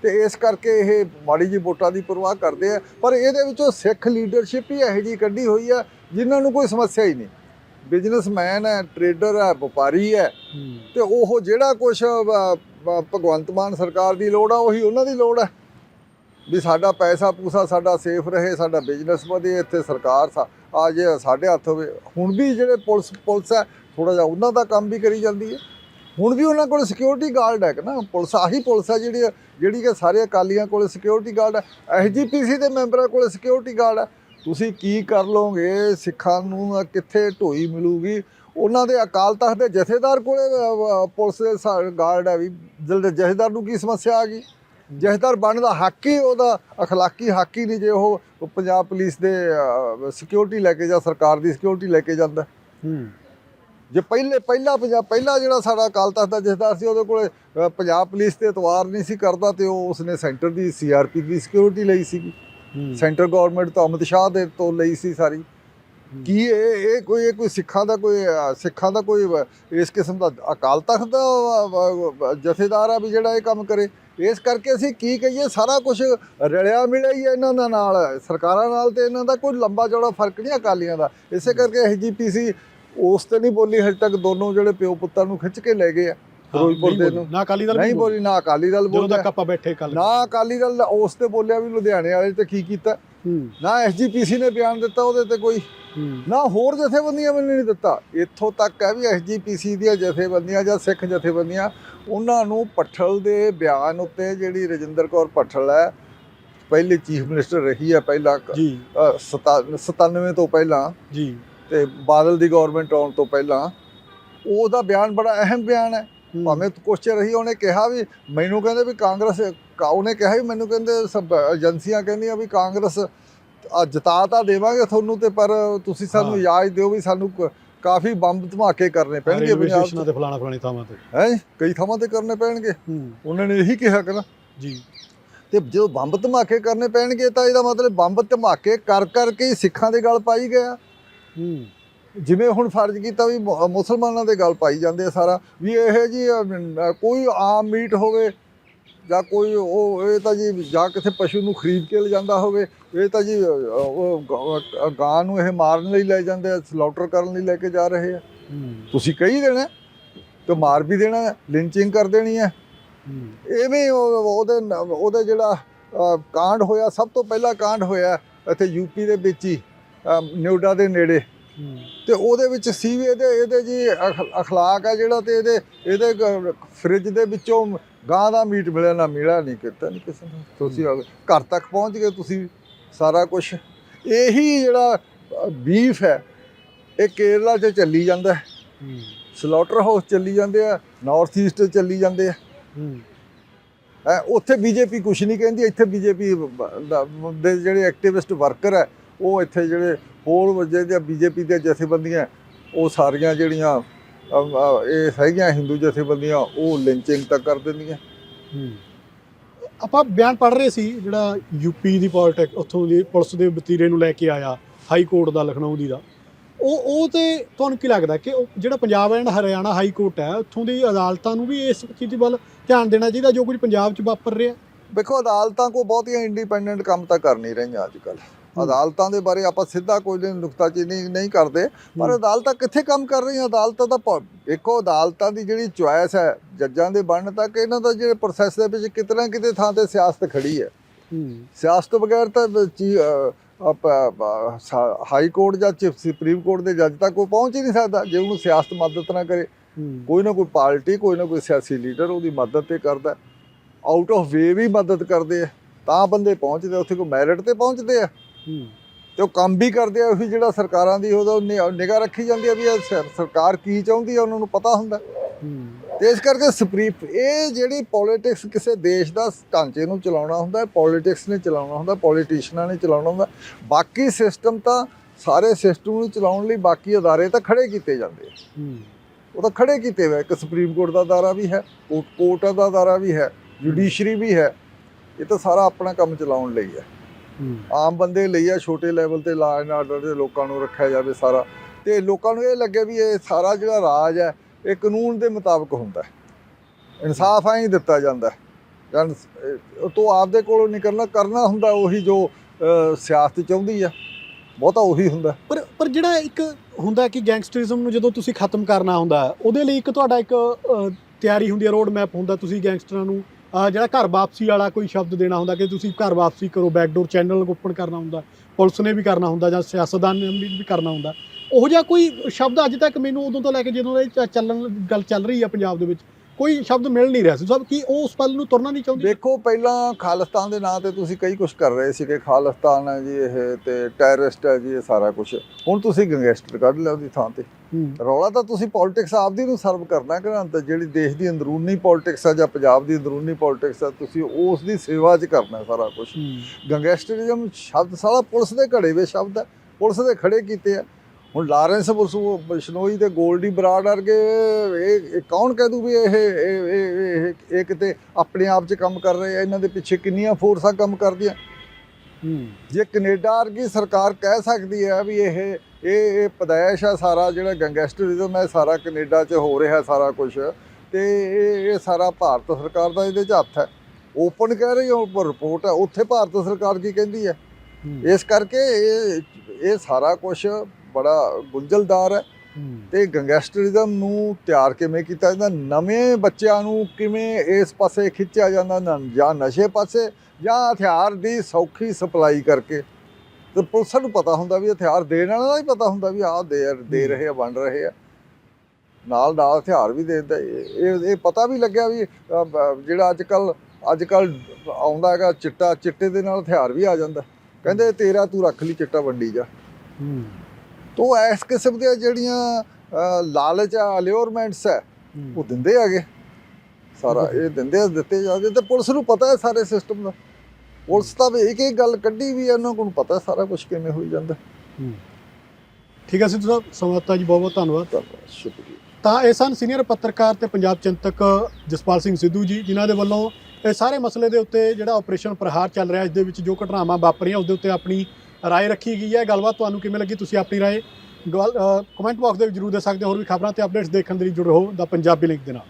ਤੇ ਇਸ ਕਰਕੇ ਇਹ ਮਾੜੀ ਜਿਹੀ ਵੋਟਾਂ ਦੀ ਪਰਵਾਹ ਕਰਦੇ ਆ। ਪਰ ਇਹਦੇ ਵਿੱਚੋਂ ਸਿੱਖ ਲੀਡਰਸ਼ਿਪ ਹੀ ਇਹੋ ਜਿਹੀ ਕੱਢੀ ਹੋਈ ਆ ਜਿਨ੍ਹਾਂ ਨੂੰ ਕੋਈ ਸਮੱਸਿਆ ਹੀ ਨਹੀਂ। ਬਿਜ਼ਨਸਮੈਨ ਹੈ ਟਰੇਡਰ ਹੈ ਵਪਾਰੀ ਹੂੰ। ਤੇ ਉਹ ਜਿਹੜਾ ਕੁਝ ਭਗਵੰਤ ਮਾਨ ਸਰਕਾਰ ਦੀ ਲੋੜ ਆ, ਉਹੀ ਉਹਨਾਂ ਦੀ ਲੋੜ ਹੈ ਵੀ ਸਾਡਾ ਪੈਸਾ ਪੂਸਾ ਸਾਡਾ ਸੇਫ ਰਹੇ, ਸਾਡਾ ਬਿਜ਼ਨਸ ਵਧੇ, ਇੱਥੇ ਸਰਕਾਰ ਸਾ- ਆ ਜੇ ਸਾਡੇ ਹੱਥ ਹੋਵੇ। ਹੁਣ ਵੀ ਜਿਹੜੇ ਪੁਲਿਸ ਪੁਲਿਸ ਹੈ ਥੋੜਾ ਜਿਹਾ ਉਹਨਾਂ ਦਾ ਕੰਮ ਵੀ ਕਰੀ ਜਾਂਦੀ ਹੈ ਹੁਣ ਵੀ ਉਹਨਾਂ ਕੋਲ ਸਿਕਿਉਰਿਟੀ ਗਾਰਡ ਹੈ ਕਿ ਨਾ? ਪੁਲਿਸ, ਆਹੀ ਪੁਲਿਸ ਹੈ ਜਿਹੜੀ ਜਿਹੜੀ ਕਿ ਸਾਰੇ ਅਕਾਲੀਆਂ ਕੋਲ ਸਿਕਿਉਰਿਟੀ ਗਾਰਡ ਹੈ ਐਸਜੀਪੀਸੀ ਦੇ ਮੈਂਬਰਾਂ ਕੋਲ ਸਿਕਿਉਰਿਟੀ ਗਾਰਡ ਹੈ ਤੁਸੀਂ ਕੀ ਕਰ ਲਓਗੇ? ਸਿੱਖਾਂ ਨੂੰ ਕਿੱਥੇ ਢੋਈ ਮਿਲੂਗੀ? ਉਹਨਾਂ ਦੇ ਅਕਾਲ ਤਖਤ ਦੇ ਜਥੇਦਾਰ ਕੋਲੇ ਪੁਲਿਸ ਦੇ ਸਾ- ਗਾਰਡ ਹੈ ਵੀ ਜਥੇਦਾਰ ਨੂੰ ਕੀ ਸਮੱਸਿਆ ਆ ਗਈ? ਜਥੇਦਾਰ ਬਣਨ ਦਾ ਹੱਕ ਹੀ ਉਹਦਾ ਅਖਲਾਕੀ ਹੱਕ ਹੀ ਨਹੀਂ ਜੇ ਉਹ ਪੰਜਾਬ ਪੁਲਿਸ ਦੇ ਸਿਕਿਉਰਿਟੀ ਲੈ ਕੇ ਜਾਂ ਸਰਕਾਰ ਦੀ ਸਿਕਿਉਰਿਟੀ ਲੈ ਕੇ ਜਾਂਦਾ। ਜੇ ਪਹਿਲੇ ਪਹਿਲਾ ਪੰਜਾਬ ਪਹਿਲਾ ਜਿਹੜਾ ਸਾਡਾ ਅਕਾਲ ਤਖਤ ਦਾ ਜਥੇਦਾਰ ਸੀ ਉਹਦੇ ਕੋਲੇ ਪੰਜਾਬ ਪੁਲਿਸ ਤੇ ਇਤਵਾਰ ਨਹੀਂ ਸੀ ਕਰਦਾ ਤੇ ਉਹ ਉਸਨੇ ਸੈਂਟਰ ਦੀ ਸੀਆਰਪੀ ਦੀ ਸਿਕਿਉਰਿਟੀ ਲਈ ਹੂੰ। ਸੈਂਟਰ ਗਵਰਨਮੈਂਟ ਤੋਂ ਅਮਿਤ ਸ਼ਾਹ ਦੇ ਤੋਂ ਲਈ ਸੀ ਸਾਰੀ। ਕੀ ਇਹ ਇਹ ਕੋਈ ਇਹ ਕੋਈ ਸਿੱਖਾਂ ਦਾ ਕੋਈ ਸਿੱਖਾਂ ਦਾ ਕੋਈ ਇਸ ਕਿਸਮ ਦਾ ਅਕਾਲ ਤਖਤ ਦਾ ਜਥੇਦਾਰ ਆ ਵੀ ਜਿਹੜਾ ਇਹ ਕੰਮ ਕਰੇ? ਇਸ ਕਰਕੇ ਅਸੀਂ ਕੀ ਕਹੀਏ ਸਾਰਾ ਕੁਝ ਰਲਿਆ ਮਿਲਿਆ ਹੀ ਇਹਨਾਂ ਦਾ ਨਾਲ। ਸਰਕਾਰਾਂ ਨਾਲ ਤੇ ਇਹਨਾਂ ਦਾ ਕੋਈ ਲੰਬਾ ਚੌੜਾ ਫ਼ਰਕ ਨਹੀਂ ਅਕਾਲੀਆਂ ਦਾ। ਇਸੇ ਕਰਕੇ ਐਸਜੀਪੀਸੀ ਉਸ ਤੇ ਨਹੀਂ ਬੋਲੀ ਹਜੇ ਤੱਕ ਦੋਨੋਂ ਜਿਹੜੇ ਪਿਓ ਪੁੱਤਾਂ ਨੂੰ ਖਿੱਚ ਕੇ ਲੈ ਗਏ ਆ ਫਿਰੋਜ਼ਪੁਰ ਦੇ ਨੂੰ। ਨਾ ਅਕਾਲੀ ਦਲ ਨਹੀਂ ਬੋਲੀ। ਨਾ ਅਕਾਲੀ ਦਲ ਜਦੋਂ ਬੋਲਿਆ। ਤੱਕ ਆਪਾਂ ਬੈਠੇ ਕੱਲ ਨਾ ਅਕਾਲੀ ਦਲ ਉਸ ਤੇ ਬੋਲਿਆ ਵੀ ਲੁਧਿਆਣੇ ਵਾਲੇ ਤੇ ਕੀ ਕੀਤਾ। ਨਾ ਐਸਜੀਪੀਸੀ ਨੇ ਬਿਆਨ ਦਿੱਤਾ ਉਹਦੇ ਤੇ ਕੋਈ ਨਾ ਹੋਰ ਜਥੇਬੰਦੀਆਂ ਮੈਨੂੰ ਨਹੀਂ ਦਿੱਤਾ। ਇੱਥੋਂ ਤੱਕ ਹੈ ਵੀ ਐਸਜੀਪੀਸੀ ਦੀਆਂ ਜਥੇਬੰਦੀਆਂ ਜਾਂ ਸਿੱਖ ਜਥੇਬੰਦੀਆਂ ਉਹਨਾਂ ਨੂੰ ਪੱਠਲ ਦੇ ਬਿਆਨ ਉੱਤੇ ਜਿਹੜੀ ਰਜਿੰਦਰ ਕੌਰ ਪੱਠਲ ਹੈ ਪਹਿਲੀ ਚੀਫ ਮਿਨਿਸਟਰ ਰਹੀ ਹੈ ਪਹਿਲਾਂ ਜੀ। ਅ, ਸਤਾ- 97 ਤੋਂ ਪਹਿਲਾਂ ਜੀ। ਤੇ ਬਾਦਲ ਦੀ ਗਵਰਨਮੈਂਟ ਆਉਣ ਤੋਂ ਪਹਿਲਾਂ ਉਹਦਾ ਬਿਆਨ ਬੜਾ ਅਹਿਮ ਬਿਆਨ ਹੈ। ਭਾਵੇਂ ਕੁਐਸਚਨ ਰਹੀ ਉਹਨੇ ਕਿਹਾ ਵੀ ਮੈਨੂੰ ਕਹਿੰਦੇ ਵੀ ਕਾਂਗਰਸ ਉਹਨੇ ਕਿਹਾ ਵੀ ਮੈਨੂੰ ਕਹਿੰਦੇ ਸਭ ਏਜੰਸੀਆਂ ਕਹਿੰਦੀਆਂ ਵੀ ਕਾਂਗਰਸ ਜਿਤਾ ਤਾਂ ਦੇਵਾਂਗੇ ਤੁਹਾਨੂੰ ਤੇ ਪਰ ਤੁਸੀਂ ਸਾਨੂੰ। ਯਾਦ ਦਿਓ ਵੀ ਸਾਨੂੰ ਕਾਫੀ ਬੰਬ ਧਮਾਕੇ ਕਰਨੇ ਪੈਣਗੇ ਪੰਜਾਬ ਸਟੇਸ਼ਨਾਂ ਤੇ ਫਲਾਣਾ ਫਲਾਣੀ ਥਾਵਾਂ ਤੇ। ਹੈ? ਕਈ ਥਾਵਾਂ ਤੇ ਕਰਨੇ ਪੈਣਗੇ। ਉਹਨਾਂ ਨੇ ਇਹੀ ਕਿਹਾ ਕਿ ਨਾ ਜੀ। ਤੇ ਜਦੋਂ ਬੰਬ ਧਮਾਕੇ ਕਰਨੇ ਪੈਣਗੇ ਤਾਂ ਇਹਦਾ ਮਤਲਬ ਬੰਬ ਧਮਾਕੇ ਕਰ ਕਰਕੇ ਹੀ ਸਿੱਖਾਂ ਦੇ ਗਲ ਪਾਈ ਗਿਆ ਹੂੰ। ਜਿਵੇਂ ਹੁਣ ਫਰਜ਼ ਕੀਤਾ ਵੀ ਮੁਸਲਮਾਨਾਂ ਦੇ ਗੱਲ ਪਾਈ ਜਾਂਦੇ ਆ ਸਾਰਾ। ਵੀ ਇਹ ਜੀ ਕੋਈ ਆਮ ਮੀਟ ਹੋਵੇ ਜਾਂ ਕੋਈ ਉਹ ਇਹ ਤਾਂ ਜੀ ਜਾਂ ਕਿਸੇ ਪਸ਼ੂ ਨੂੰ ਖਰੀਦ ਕੇ ਲਿਜਾਂਦਾ ਹੋਵੇ ਇਹ ਤਾਂ ਜੀ ਉਹ ਗ- ਨੂੰ ਇਹ ਮਾਰਨ ਲਈ ਲੈ ਜਾਂਦੇ ਆ ਸਲਾਉਟਰ ਕਰਨ ਲਈ ਲੈ ਕੇ ਜਾ ਰਹੇ ਆ। ਹੂੰ। ਤੁਸੀਂ ਕਹੀ ਦੇਣਾ ਤੇ ਮਾਰ ਵੀ ਦੇਣਾ ਲਿੰਚਿੰਗ ਕਰ ਦੇਣੀ ਹੈ ਹੂੰ। ਐਵੇਂ ਉਹ- ਉਹਦੇ ਉਹਦੇ ਜਿਹੜਾ ਕਾਂਡ ਹੋਇਆ ਸਭ ਤੋਂ ਪਹਿਲਾ ਕਾਂਡ ਹੋਇਆ ਇੱਥੇ ਯੂਪੀ ਦੇ ਵਿੱਚ ਹੀ ਨਿਊਡਾ ਦੇ ਨੇੜੇ। ਹੂੰ। ਤੇ ਉਹਦੇ ਵਿੱਚ ਸੀ ਵੀ ਇਹਦੇ ਜੀ ਅਖਲਾਕ ਆ ਜਿਹੜਾ ਤੇ ਇਹਦੇ ਇਹਦੇ ਫ੍ਰਿਜ ਦੇ ਵਿੱਚੋਂ ਗਾਂ ਦਾ ਮੀਟ ਮਿਲਿਆ ਨਾ ਮਿਲਿਆ ਨਹੀਂ ਕੀਤਾ ਨਹੀਂ ਕਿਸੇ ਨੂੰ। ਤੁਸੀਂ ਘਰ ਤੱਕ ਪਹੁੰਚ ਗਏ ਤੁਸੀਂ ਸਾਰਾ ਕੁਝ ਇਹੀ ਜਿਹੜਾ ਬੀਫ ਹੈ ਇਹ ਕੇਰਲਾ 'ਚ ਚੱਲੀ ਜਾਂਦਾ ਹੈ। ਸਲਾਟਰ ਹਾਊਸ ਚੱਲੀ ਜਾਂਦੇ ਆ ਨਾਰਥ ਈਸਟ ਚੱਲੀ ਜਾਂਦੇ ਆ। ਹੂੰ। ਉੱਥੇ ਬੀਜੇਪੀ ਕੁਝ ਨਹੀਂ ਕਹਿੰਦੀ ਇੱਥੇ ਬੀਜੇਪੀ ਦੇ ਜਿਹੜੇ ਐਕਟਿਵਿਸਟ ਵਰਕਰ ਹੈ ਉਹ ਇੱਥੇ ਜਿਹੜੇ ਹੋਰ ਵਜੇ ਦੇ ਬੀਜੇਪੀ ਦੇ ਜਥੇਬੰਦੀਆਂ ਉਹ ਸਾਰੀਆਂ ਜਿਹੜੀਆਂ ਇਹ ਹੈਗੀਆਂ ਹਿੰਦੂ ਜਥੇਬੰਦੀਆਂ ਉਹ ਲਿੰਚਿੰਗ ਤੱਕ ਕਰ ਦਿੰਦੀਆਂ। ਆਪਾਂ ਬਿਆਨ ਪੜ੍ਹ ਰਹੇ ਸੀ ਜਿਹੜਾ ਯੂਪੀ ਦੀ ਪੋਲਿਟਿਕ ਉੱਥੋਂ ਦੀ ਪੁਲਿਸ ਦੇ ਵਤੀਰੇ ਨੂੰ ਲੈ ਕੇ ਆਇਆ ਹਾਈ ਕੋਰਟ ਦਾ ਲਖਨਊ ਦੀ ਦਾ। ਉਹ ਉਹ ਤੇ ਤੁਹਾਨੂੰ ਕੀ ਲੱਗਦਾ ਕਿ ਉਹ ਜਿਹੜਾ Punjab and Haryana high court ਹੈ ਉੱਥੋਂ ਦੀ ਅਦਾਲਤਾਂ ਨੂੰ ਵੀ ਇਸ ਚੀਜ਼ ਵੱਲ ਧਿਆਨ ਦੇਣਾ ਚਾਹੀਦਾ ਜੋ ਕੁਝ ਪੰਜਾਬ 'ਚ ਵਾਪਰ ਰਿਹਾ? ਵੇਖੋ ਅਦਾਲਤਾਂ ਕੋ ਬਹੁਤੀਆਂ ਇੰਡੀਪੈਂਡੈਂਟ ਕੰਮ ਤਾਂ ਕਰ ਨਹੀਂ ਰਹੀਆਂ ਅੱਜ ਕੱਲ ਹੂੰ। ਅਦਾਲਤਾਂ ਦੇ ਬਾਰੇ ਆਪਾਂ ਸਿੱਧਾ ਕੋਈ ਨੁਕਤਾਚੀਨੀ ਨਹੀਂ ਕਰਦੇ ਪਰ। ਅਦਾਲਤਾਂ ਕਿੱਥੇ ਕੰਮ ਕਰ ਰਹੀਆਂ? ਅਦਾਲਤਾਂ ਪ- ਦੇਖੋ ਅਦਾਲਤਾਂ ਦੀ ਜਿਹੜੀ ਚੁਆਇਸ ਹੈ ਜੱਜਾਂ ਦੇ ਬਣਨ ਤੱਕ ਇਹਨਾਂ ਦਾ ਜਿਹੜੇ ਪ੍ਰੋਸੈਸ ਦੇ ਵਿੱਚ ਕਿਤੇ ਨਾ ਕਿਤੇ ਥਾਂ ਤੇ ਸਿਆਸਤ ਖੜੀ ਹੈ। ਸਿਆਸਤ ਤੋਂ ਬਗੈਰ ਤਾਂ ਹਾਈ ਕੋਰਟ ਜਾਂ ਚਿਫ ਸੁਪਰੀਮ ਕੋਰਟ ਦੇ ਜੱਜ ਤੱਕ ਕੋਈ ਪਹੁੰਚ ਹੀ ਨਹੀਂ ਸਕਦਾ ਜੇ ਉਹਨੂੰ ਸਿਆਸਤ ਮਦਦ ਨਾ ਕਰੇ। ਕੋਈ ਨਾ ਕੋਈ ਪਾਰਟੀ ਕੋਈ ਨਾ ਕੋਈ ਸਿਆਸੀ ਲੀਡਰ ਉਹਦੀ ਮਦਦ ਤੇ ਕਰਦਾ। ਆਊਟ ਆਫ ਵੇ ਵੀ ਮਦਦ ਕਰਦੇ ਆ। ਤਾਂ ਬੰਦੇ ਪਹੁੰਚਦੇ ਉੱਥੇ ਕੋਈ ਮੈਰਿਟ ਤੇ ਪਹੁੰਚਦੇ ਆ। ਤੇ ਉਹ ਕੰਮ ਵੀ ਕਰਦੇ ਆ ਉਹੀ ਜਿਹੜਾ ਸਰਕਾਰਾਂ ਦੀ ਉਹਦਾ ਨਿਗਾਹ ਰੱਖੀ ਜਾਂਦੀ ਆ ਵੀ ਇਹ ਸਰ- ਸਰਕਾਰ ਕੀ ਚਾਹੁੰਦੀ ਆ ਉਹਨਾਂ ਨੂੰ ਪਤਾ ਹੁੰਦਾ। ਤੇ ਇਸ ਕਰਕੇ ਸੁਪਰੀਮ ਇਹ ਜਿਹੜੀ ਪੋਲਿਟਿਕਸ ਕਿਸੇ ਦੇਸ਼ ਦਾ ਢਾਂਚੇ ਨੂੰ ਚਲਾਉਣਾ ਹੁੰਦਾ ਪੋਲਿਟਿਕਸ ਨੇ ਚਲਾਉਣਾ ਹੁੰਦਾ ਪੋਲੀਟੀਸ਼ੀਅਨਾਂ ਨੇ ਚਲਾਉਣਾ ਹੁੰਦਾ। ਬਾਕੀ ਸਿਸਟਮ ਤਾਂ ਸਾਰੇ ਸਿਸਟਮ ਨੂੰ ਚਲਾਉਣ ਲਈ ਬਾਕੀ ਅਦਾਰੇ ਤਾਂ ਖੜੇ ਕੀਤੇ ਜਾਂਦੇ ਆ। ਉਹ ਤਾਂ ਖੜੇ ਕੀਤੇ ਹੋਏ। ਇੱਕ ਸੁਪਰੀਮ ਕੋਰਟ ਦਾ ਅਦਾਰਾ ਵੀ ਹੈ ਕੋਰਟ ਕੋਰਟ ਦਾ ਅਦਾਰਾ ਵੀ ਹੈ ਜੁਡੀਸ਼ਰੀ ਵੀ ਹੈ। ਇਹ ਤਾਂ ਸਾਰਾ ਆਪਣਾ ਕੰਮ ਚਲਾਉਣ ਲਈ ਹੈ। ਆਮ ਬੰਦੇ ਲਈ ਆ ਛੋਟੇ ਲੈਵਲ ਤੇ ਲਾ ਐਂਡ ਆਰਡਰ ਦੇ ਲੋਕਾਂ ਨੂੰ ਰੱਖਿਆ ਜਾਵੇ ਸਾਰਾ। ਤੇ ਲੋਕਾਂ ਨੂੰ ਇਹ ਲੱਗੇ ਵੀ ਇਹ ਸਾਰਾ ਜਿਹੜਾ ਰਾਜ ਹੈ ਇਹ ਕਾਨੂੰਨ ਦੇ ਮੁਤਾਬਕ ਹੁੰਦਾ ਇਨਸਾਫ ਐਂ ਹੀ ਦਿੱਤਾ ਜਾਂਦਾ ਜਾਂ ਉਹ ਤੋਂ ਆਪਦੇ ਕੋਲੋਂ ਨਿਕਲਣਾ ਕਰਨਾ ਹੁੰਦਾ ਉਹੀ ਜੋ ਸਿਆਸਤ ਚਾਹੁੰਦੀ ਆ। ਬਹੁਤਾ ਉਹੀ ਹੁੰਦਾ। ਪਰ ਪਰ ਜਿਹੜਾ ਇੱਕ ਹੁੰਦਾ ਕਿ ਗੈਂਗਸਟਰਿਜ਼ਮ ਨੂੰ ਜਦੋਂ ਤੁਸੀਂ ਖਤਮ ਕਰਨਾ ਹੁੰਦਾ ਉਹਦੇ ਲਈ ਇੱਕ ਤੁਹਾਡਾ ਇੱਕ ਤਿਆਰੀ ਹੁੰਦੀ ਹੈ ਰੋਡ ਮੈਪ ਹੁੰਦਾ ਤੁਸੀਂ ਗੈਂਗਸਟਰਾਂ ਨੂੰ ਜਿਹੜਾ ਘਰ ਵਾਪਸੀ ਵਾਲਾ ਕੋਈ ਸ਼ਬਦ ਦੇਣਾ ਹੁੰਦਾ ਕਿ ਤੁਸੀਂ ਘਰ ਵਾਪਸੀ ਕਰੋ ਬੈਕਡੋਰ ਚੈਨਲ ਓਪਨ ਕਰਨਾ ਹੁੰਦਾ, ਪੁਲਿਸ ਨੇ ਵੀ ਕਰਨਾ ਹੁੰਦਾ ਜਾਂ ਸਿਆਸਤਦਾਨ ਨੇ ਵੀ ਕਰਨਾ ਹੁੰਦਾ। ਉਹੋ ਜਿਹਾ ਕੋਈ ਸ਼ਬਦ ਅੱਜ ਤੱਕ ਮੈਨੂੰ ਉਦੋਂ ਤੋਂ ਲੈ ਕੇ ਜਦੋਂ ਇਹ ਚ- ਚੱਲਣ, ਗੱਲ ਚੱਲ ਰਹੀ ਹੈ ਪੰਜਾਬ ਦੇ ਵਿੱਚ ਕੋਈ ਸ਼ਬਦ ਮਿਲ ਨਹੀਂ ਰਿਹਾ ਸੀ। ਸਭ ਕੀ ਉਹ ਉਸ ਪਲ ਨੂੰ ਤੁਰਨਾ ਨਹੀਂ ਚਾਹੁੰਦੀ ਦੇਖੋ ਪਹਿਲਾਂ ਖਾਲਿਸਤਾਨ ਦੇ ਨਾਂ ਤੇ ਤੁਸੀਂ ਕਈ ਕੁਝ ਕਰ ਰਹੇ ਸੀ ਕਿ ਖਾਲਿਸਤਾਨ ਹੈ ਜੀ ਇਹ ਤੇ ਟੈਰਰਿਸਟ ਹੈ ਜੀ ਇਹ ਸਾਰਾ ਕੁਝ ਹੁਣ ਤੁਸੀਂ ਗੈਂਗਸਟਰ ਕੱਢ ਲਿਆ ਉਹਦੀ ਥਾਂ ਤੇ। ਰੌਲਾ ਤਾਂ ਤੁਸੀਂ ਪੋਲਿਟਿਕਸ ਆਪਦੀ ਨੂੰ ਸਰਵ ਕਰਨਾ ਕਿ ਨਾ ਤਾਂ ਜਿਹੜੀ ਦੇਸ਼ ਦੀ ਅੰਦਰੂਨੀ ਪੋਲਿਟਿਕਸ ਹੈ ਜਾਂ ਪੰਜਾਬ ਦੀ ਅੰਦਰੂਨੀ ਪੋਲਿਟਿਕਸ ਹੈ ਤੁਸੀਂ ਉਸ ਦੀ ਸੇਵਾ 'ਚ ਕਰਨਾ ਸਾਰਾ ਕੁਝ ਗੈਂਗਸਟਰਿਜ਼ਮ ਸ਼ਬਦ ਸਾਰਾ ਪੁਲਿਸ ਦੇ ਘੜੇ ਵੇ ਸ਼ਬਦ ਹੈ ਪੁਲਿਸ ਦੇ ਖੜੇ ਕੀਤੇ ਆ ਹੁਣ ਲਾਰੈਂਸ ਬਿਸ਼ਨੋਈ ਤੇ ਗੋਲਡੀ ਬਰਾੜ ਵਰਗੇ ਇਹ ਇਹ ਕੌਣ ਕਹਿ ਦੂ ਵੀ ਇਹ ਇਹ ਇਹ- ਕਿਤੇ ਆਪਣੇ ਆਪ 'ਚ ਕੰਮ ਕਰ ਰਹੇ ਆ ਇਹਨਾਂ ਦੇ ਪਿੱਛੇ ਕਿੰਨੀਆਂ ਫੋਰਸਾਂ ਕੰਮ ਕਰਦੀਆਂ? ਜੇ ਕੈਨੇਡਾ ਵਰਗੀ ਸਰਕਾਰ ਕਹਿ ਸਕਦੀ ਹੈ ਵੀ ਇਹ ਇਹ ਇਹ ਪਦੈਸ਼ ਹੈ ਸਾਰਾ ਜਿਹੜਾ ਗੈਂਗਸਟਰਿਜ਼ਮ ਹੈ ਸਾਰਾ ਕੈਨੇਡਾ 'ਚ ਹੋ ਰਿਹਾ ਸਾਰਾ ਕੁਝ ਤੇ ਇਹ ਇਹ ਸਾਰਾ ਭਾਰਤ ਸਰਕਾਰ ਦਾ ਇਹਦੇ 'ਚ ਹੱਥ ਹੈ। ਓਪਨ ਕਹਿ ਰਹੀ ਹਾਂ ਪਰ ਰਿਪੋਰਟ ਹੈ ਉੱਥੇ ਭਾਰਤ ਸਰਕਾਰ ਕੀ ਕਹਿੰਦੀ ਹੈ? ਇਸ ਕਰਕੇ ਇਹ ਇਹ ਸਾਰਾ ਕੁਝ ਬੜਾ ਗੁੰਝਲਦਾਰ ਹੈ ਤੇ ਗੈਂਗਸਟਰਿਜ਼ਮ ਨੂੰ ਤਿਆਰ ਕਿਵੇਂ ਕੀਤਾ ਜਾਂਦਾ? ਨਵੇਂ ਬੱਚਿਆਂ ਨੂੰ ਕਿਵੇਂ ਇਸ ਪਾਸੇ ਖਿੱਚਿਆ ਜਾਂਦਾ ਜਾਂ ਨਸ਼ੇ ਪਾਸੇ? ਜਾਂ ਹਥਿਆਰ ਦੀ ਸੌਖੀ ਸਪਲਾਈ ਕਰਕੇ? ਤੇ ਪੁਲਿਸ ਨੂੰ ਪਤਾ ਹੁੰਦਾ ਵੀ ਹਥਿਆਰ ਦੇਣ ਵਾਲਾ ਦਾ ਹੀ ਪਤਾ ਹੁੰਦਾ ਵੀ ਆਹ ਦੇ ਦੇ ਰਹੇ ਆ ਵੰਡ ਰਹੇ ਆ। ਨਾਲ ਨਾਲ ਹਥਿਆਰ ਵੀ ਦੇ ਦਿੰਦਾ ਇਹ ਇਹ- ਪਤਾ ਵੀ ਲੱਗਿਆ ਵੀ ਜਿਹੜਾ ਅੱਜ ਕੱਲ ਅੱਜ ਕੱਲ ਆਉਂਦਾ ਹੈਗਾ ਚਿੱਟਾ ਚਿੱਟੇ ਦੇ ਨਾਲ ਹਥਿਆਰ ਵੀ ਆ ਜਾਂਦਾ। ਕਹਿੰਦੇ ਤੇਰਾ ਤੂੰ ਰੱਖ ਲਈ ਚਿੱਟਾ ਵੰਡੀ ਜਾ। ਹੂੰ। ਤੋ ਇਸ ਕਿਸਮ ਦੀਆਂ ਜਿਹੜੀਆਂ ਲਾਲਚ ਆ ਅਲਿਓਰਮੈਂਟਸ ਹੈ। ਉਹ ਦਿੰਦੇ ਹੈਗੇ। ਸਾਰਾ ਇਹ ਦਿੰਦੇ ਦਿੱਤੇ ਜਾਂਦੇ। ਤੇ ਪੁਲਿਸ ਨੂੰ ਪਤਾ ਹੈ ਸਾਰੇ ਸਿਸਟਮ ਦਾ। ਪੁਲਿਸ ਤਾਂ ਵੀ ਇੱਕ ਇੱਕ ਗੱਲ ਕੱਢੀ ਵੀ ਹੈ ਉਹਨਾਂ ਕੋਲ ਪਤਾ ਸਾਰਾ ਕੁਝ ਕਿਵੇਂ ਹੋਈ ਜਾਂਦਾ। ਠੀਕ ਹੈ ਸਿੱਧੂ ਸਾਹਿਬ ਸਮਾਤਾ ਜੀ ਬਹੁਤ ਬਹੁਤ ਧੰਨਵਾਦ। ਧੰਨਵਾਦ ਸ਼ੁਕਰੀਆ। ਤਾਂ ਇਹ ਸਨ ਸੀਨੀਅਰ ਪੱਤਰਕਾਰ ਤੇ ਪੰਜਾਬ ਚਿੰਤਕ ਜਸਪਾਲ ਸਿੰਘ ਸਿੱਧੂ ਜੀ ਜਿਨ੍ਹਾਂ ਦੇ ਵੱਲੋਂ ਇਹ ਸਾਰੇ ਮਸਲੇ ਦੇ ਉੱਤੇ ਜਿਹੜਾ ਆਪਰੇਸ਼ਨ ਪ੍ਰਹਾਰ ਚੱਲ ਰਿਹਾ ਇਸ ਦੇ ਵਿੱਚ ਜੋ ਘਟਨਾਵਾਂ ਵਾਪਰੀਆਂ ਉਸ ਦੇ ਉੱਤੇ ਆਪਣੀ رائے ਰੱਖੀ ਗਈ ਹੈ ਗੱਲਬਾਤ ਤੁਹਾਨੂੰ ਕਿਵੇਂ ਲੱਗੀ ਤੁਸੀਂ ਆਪਣੀ رائے ਕਮੈਂਟ ਬਾਕਸ ਦੇ ਵਿੱਚ ਜਰੂਰ ਦੇ ਸਕਦੇ ਹੋ ਹੋਰ ਵੀ ਖਬਰਾਂ ਤੇ ਅਪਡੇਟਸ ਦੇਖਣ ਦੇ ਲਈ ਜੁੜੇ ਰਹੋ ਦਾ ਪੰਜਾਬੀ ਲਿੰਕ ਦੇ ਨਾਲ